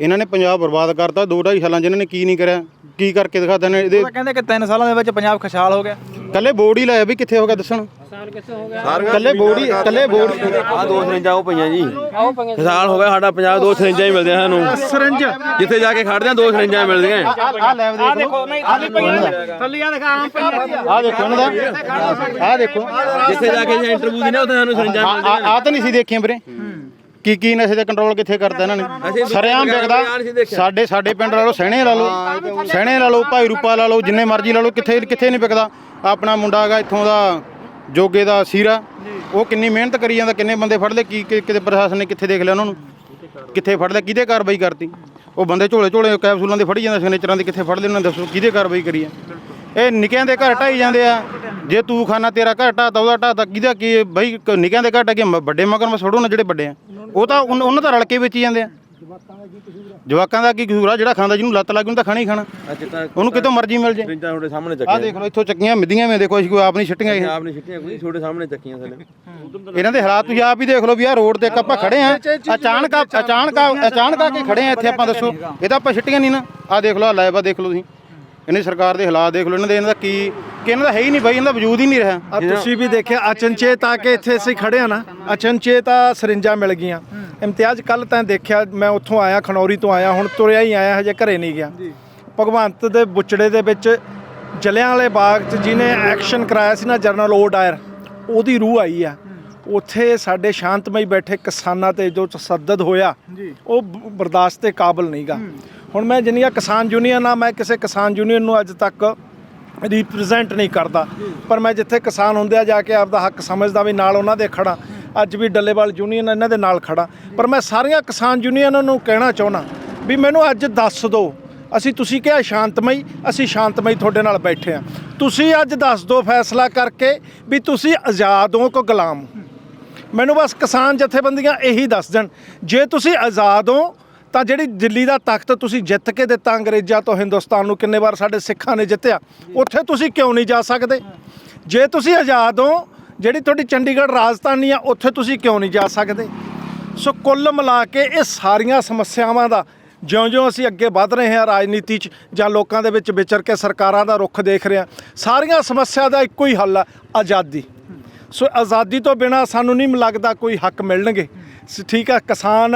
ਇਹਨਾਂ ਨੇ ਪੰਜਾਬ ਬਰਬਾਦ ਕਰਤਾ ਦੋ ਢਾਈ ਸਾਲਾਂ 'ਚ ਇਹਨਾਂ ਨੇ ਕੀ ਨਹੀਂ ਕਰਿਆ? ਕੀ ਕਰਕੇ ਦਿਖਾਤਾ ਨੇ ਇਹਦੇ? ਉਹ ਤਾਂ ਕਹਿੰਦੇ ਕਿ 3 ਸਾਲਾਂ ਦੇ ਵਿੱਚ ਪੰਜਾਬ ਖੁਸ਼ਹਾਲ ਹੋ ਗਿਆ। ਕੱਲੇ ਬੋਰਡ ਹੀ ਲਾਇਆ ਵੀ ਕਿੱਥੇ ਹੋ ਗਿਆ ਦੱਸਣ? ਕੱਲੇ ਬੋਰਡ ਹੀ ਕੱਲੇ ਬੋਰਡ ਆ ਦੋ ਸਰਿੰਜਾਂ ਉਹ ਪਈਆਂ ਜੀ। ਸਾਲ ਹੋ ਗਿਆ ਸਾਡਾ ਪੰਜਾਬ ਦੋ ਸਰਿੰਜਾਂ ਹੀ ਮਿਲਦੀਆਂ ਸਾਨੂੰ। ਸਰੰਜ। ਜਿੱਥੇ ਜਾ ਕੇ ਖੜਦੇ ਆ ਦੋ ਸਰਿੰਜਾਂ ਹੀ ਮਿਲਦੀਆਂ। ਆ ਲੈਵ ਦੇਖ ਆ ਦੇਖੋ ਥੱਲੀਆਂ ਦਿਖਾ ਆ ਦੇਖੋ ਇਹਨਾਂ ਦਾ। ਆ ਦੇਖੋ। ਜਿੱਥੇ ਜਾ ਕੇ ਇੰਟਰਵਿਊ ਦੀ ਨਾ ਉੱਥੇ ਸਾਨੂੰ ਸਰਿੰਜਾਂ ਆ ਤਾਂ ਨਹੀਂ ਸੀ ਦੇਖੀਆਂ ਵੀਰੇ। ਕੀ ਕੀ ਨਸ਼ੇ ਤੇ ਕੰਟਰੋਲ ਕਿੱਥੇ ਕਰਦਾ ਇਹਨਾਂ ਨੇ? ਸਰਿਆਮ ਵਿਕਦਾ। ਸਾਡੇ ਸਾਡੇ ਪਿੰਡ ਲਾ ਲਓ। ਸਹਿਣੇ ਲਾ ਲਓ ਸਹਿਣੇ ਲਾ ਲਓ ਭਾਈ ਰੂਪਾ ਲਾ ਲਓ ਜਿੰਨੇ ਮਰਜ਼ੀ ਲਾ ਲਓ ਕਿੱਥੇ ਕਿੱਥੇ ਨਹੀਂ ਵਿਕਦਾ। ਆਪਣਾ ਮੁੰਡਾ ਹੈਗਾ ਇੱਥੋਂ ਦਾ ਜੋਗੇ ਦਾ ਸੀਰਾ। ਉਹ ਕਿੰਨੀ ਮਿਹਨਤ ਕਰੀ ਜਾਂਦਾ ਕਿੰਨੇ ਬੰਦੇ ਫੜ ਲਏ ਕੀ ਕਿ- ਕਿਤੇ ਪ੍ਰਸ਼ਾਸਨ ਨੇ ਕਿੱਥੇ ਦੇਖ ਲਿਆ ਉਹਨਾਂ ਨੂੰ? ਕਿੱਥੇ ਫੜ ਲਿਆ ਕਿਹਦੇ ਕਾਰਵਾਈ ਕਰਤੀ? ਉਹ ਬੰਦੇ ਝੋਲੇ ਝੋਲੇ ਕੈਪਸੂਲਾਂ ਦੇ ਫੜੀ ਜਾਂਦੇ ਸਿਗਨੇਚਰਾਂ ਦੇ ਕਿੱਥੇ ਫੜ ਲਏ ਉਹਨਾਂ ਨੇ ਦੱਸੋ ਕਿਹਦੇ ਕਾਰਵਾਈ ਕਰੀ ਆ? ਇਹ ਨਿੱਕਿਆਂ ਦੇ ਘਰ ਢਾਈ ਜਾਂਦੇ ਆ। ਜੇ ਤੂੰ ਖਾਨਾ ਤੇਰਾ ਘਰ ਢਾਤਾ ਉਹਦਾ ਢਾਤਾ ਕਿਹਦਾ ਕੀ? ਬਈ ਨਿੱਕਿਆਂ ਦੇ ਘਰ ਕਿ ਵੱਡੇ ਮਗਰ ਮੈਂ ਛੋੜੋ ਨਾ ਜਿਹੜੇ ਵੱਡੇ ਆ। ਉਹ ਤਾਂ ਉਹਨਾਂ ਤਾਂ ਰਲ ਕੇ ਵੇਚੀ ਜਾਂਦੇ ਆ। ਜਵਾਕਾਂ ਦਾ ਕੀ ਕਸੂਰ ਆ? ਜਿਹੜਾ ਖਾਂਦਾ ਜਿਹਨੂੰ ਲੱਤ ਲੱਗ ਉਹਨੂੰ ਤਾਂ ਖਾਣਾ ਹੀ ਖਾਣਾ। ਉਹਨੂੰ ਕਿਤੋਂ ਮਰਜ਼ੀ ਮਿਲ ਜੇ ਤੁਹਾਡੇ ਸਾਹਮਣੇ ਚੱਕੀਆਂ। ਦੇਖ ਲਓ ਇੱਥੋਂ ਚੱਕੀਆਂ ਮਿੱਦੀਆਂ ਮੈਂ ਦੇਖੋ ਕੋਈ ਆਪ ਨਹੀਂ ਛਿੱਟੀਆਂ ਇਹ। ਆਪ ਨੇ ਛਿੱਟੀਆਂ ਕੋਈ ਤੁਹਾਡੇ ਸਾਹਮਣੇ ਚੱਕੀਆਂ ਥੱਲੇ ਇਹਨਾਂ ਦੇ ਹਾਲਾਤ ਤੁਸੀਂ ਆਪ ਹੀ ਦੇਖ ਲਓ ਵੀ ਆਹ ਰੋਡ ਤੇ ਇੱਕ ਆਪਾਂ ਖੜੇ ਆ। ਅਚਾਨਕ ਅਚਾਨਕ ਅਚਾਨਕ ਆ ਕੇ ਖੜੇ ਆ ਇੱਥੇ ਆਪਾਂ ਦੱਸੋ। ਇਹ ਤਾਂ ਆਪਾਂ ਛਿੱਟੀਆਂ ਨਹੀਂ ਨਾ। ਆਹ ਦੇਖ ਲਓ ਲਾਈਵ ਆ ਦੇਖ ਲਓ ਤੁਸੀਂ। ਇਹਨੇ ਸਰਕਾਰ ਦੇ ਹਾਲਾਤ ਦੇਖ ਲਓ ਇਹਨਾਂ ਦੇ ਇਹਨਾਂ ਦਾ ਕੀ ਹੱਕ ਇਹਨਾਂ ਦਾ ਹੈ ਹੀ ਨਹੀਂ ਬਾਈ ਇਹਨਾਂ ਦਾ ਵਜੂਦ ਹੀ ਨਹੀਂ ਰਿਹਾ। ਆ ਤੁਸੀਂ ਵੀ ਦੇਖਿਆ ਅਚਨਚੇਤ ਆ ਕੇ ਇੱਥੇ ਅਸੀਂ ਖੜੇ ਆ ਨਾ ਅਚਨਚੇਤ ਆ ਸਰਿੰਜਾਂ ਮਿਲ ਗਈਆਂ। ਇਮਤਿਆਜ਼ ਕੱਲ ਤਾਂ ਦੇਖਿਆ ਮੈਂ ਉੱਥੋਂ ਆਇਆ ਖਨੌਰੀ ਤੋਂ ਆਇਆ ਹੁਣ ਤੁਰਿਆ ਹੀ ਆਇਆ ਹਜੇ ਘਰੇ ਨਹੀਂ ਗਿਆ। ਭਗਵੰਤ ਦੇ ਬੁੱਚੜੇ ਦੇ ਵਿੱਚ ਜਲਿਆਂ ਵਾਲੇ ਬਾਗ 'ਚ ਜਿਹਨੇ ਐਕਸ਼ਨ ਕਰਾਇਆ ਸੀ ਨਾ ਜਨਰਲ ਓ ਡਾਇਰ ਉਹਦੀ ਰੂਹ ਆਈ ਆ। ਉੱਥੇ ਸਾਡੇ ਸ਼ਾਂਤਮਈ ਬੈਠੇ ਕਿਸਾਨਾਂ ਤੇ ਜੋ ਤਸੱਦਦ ਹੋਇਆ ਉਹ ਬਰਦਾਸ਼ਤ ਦੇ ਕਾਬਿਲ ਨਹੀਂਗਾ ਹੁਣ ਮੈਂ ਜਿੰਨੀਆਂ ਕਿਸਾਨ ਯੂਨੀਅਨ ਆ ਮੈਂ ਕਿਸੇ ਕਿਸਾਨ ਯੂਨੀਅਨ ਨੂੰ ਅੱਜ ਤੱਕ ਰਿਪਰੈਜ਼ੈਂਟ ਨਹੀਂ ਕਰਦਾ। ਪਰ ਮੈਂ ਜਿੱਥੇ ਕਿਸਾਨ ਹੁੰਦੇ ਆ ਜਾ ਕੇ ਆਪਦਾ ਹੱਕ ਸਮਝਦਾ ਵੀ ਨਾਲ ਉਹਨਾਂ ਦੇ ਖੜਾ ਅੱਜ ਵੀ ਡੱਲੇਵਾਲ ਯੂਨੀਅਨ ਇਹਨਾਂ ਦੇ ਨਾਲ ਖੜਾ ਪਰ ਮੈਂ ਸਾਰੀਆਂ ਕਿਸਾਨ ਯੂਨੀਅਨਾਂ ਨੂੰ ਕਹਿਣਾ ਚਾਹੁੰਦਾ ਵੀ ਮੈਨੂੰ ਅੱਜ ਦੱਸ ਦਿਓ ਅਸੀਂ ਤੁਸੀਂ ਕਿਹਾ ਸ਼ਾਂਤਮਈ ਅਸੀਂ ਸ਼ਾਂਤਮਈ ਤੁਹਾਡੇ ਨਾਲ ਬੈਠੇ ਆ ਤੁਸੀਂ ਅੱਜ ਦੱਸ ਦਿਓ ਫੈਸਲਾ ਕਰਕੇ ਵੀ ਤੁਸੀਂ ਆਜ਼ਾਦ ਹੋ ਕੋ ਗੁਲਾਮ ਹੋ। ਮੈਨੂੰ ਬਸ ਕਿਸਾਨ ਜਥੇਬੰਦੀਆਂ ਇਹੀ ਦੱਸ ਦੇਣ। ਜੇ ਤੁਸੀਂ ਆਜ਼ਾਦ ਹੋ, ਤਾਂ ਜਿਹੜੀ ਦਿੱਲੀ ਦਾ ਤਖਤ ਤੁਸੀਂ ਜਿੱਤ ਕੇ ਦਿੱਤਾ ਅੰਗਰੇਜ਼ਾਂ ਤੋਂ ਹਿੰਦੁਸਤਾਨ ਨੂੰ, ਕਿੰਨੇ ਵਾਰ ਸਾਡੇ ਸਿੱਖਾਂ ਨੇ ਜਿੱਤਿਆ, ਉੱਥੇ ਤੁਸੀਂ ਕਿਉਂ ਨਹੀਂ ਜਾ ਸਕਦੇ? ਜੇ ਤੁਸੀਂ ਆਜ਼ਾਦ ਹੋ, ਜਿਹੜੀ ਤੁਹਾਡੀ ਚੰਡੀਗੜ੍ਹ ਰਾਜਧਾਨੀ ਆ, ਉੱਥੇ ਤੁਸੀਂ ਕਿਉਂ ਨਹੀਂ ਜਾ ਸਕਦੇ? ਸੋ ਕੁੱਲ ਮਿਲਾ ਕੇ ਇਹ ਸਾਰੀਆਂ ਸਮੱਸਿਆਵਾਂ ਦਾ, ਜਿਉਂ-ਜਿਉਂ ਅਸੀਂ ਅੱਗੇ ਵਧ ਰਹੇ ਹਾਂ ਰਾਜਨੀਤੀ 'ਚ, ਜਾਂ ਲੋਕਾਂ ਦੇ ਵਿੱਚ ਵਿਚਰ ਕੇ ਸਰਕਾਰਾਂ ਦਾ ਰੁਖ ਦੇਖ ਰਹੇ ਹਾਂ, ਸਾਰੀਆਂ ਸਮੱਸਿਆ ਦਾ ਇੱਕੋ ਹੀ ਹੱਲ ਹੈ ਆਜ਼ਾਦੀ। ਸੋ ਆਜ਼ਾਦੀ ਤੋਂ ਬਿਨਾ ਸਾਨੂੰ ਨਹੀਂ ਲੱਗਦਾ ਕੋਈ ਹੱਕ ਮਿਲਣਗੇ। ਠੀਕ ਆ ਕਿਸਾਨ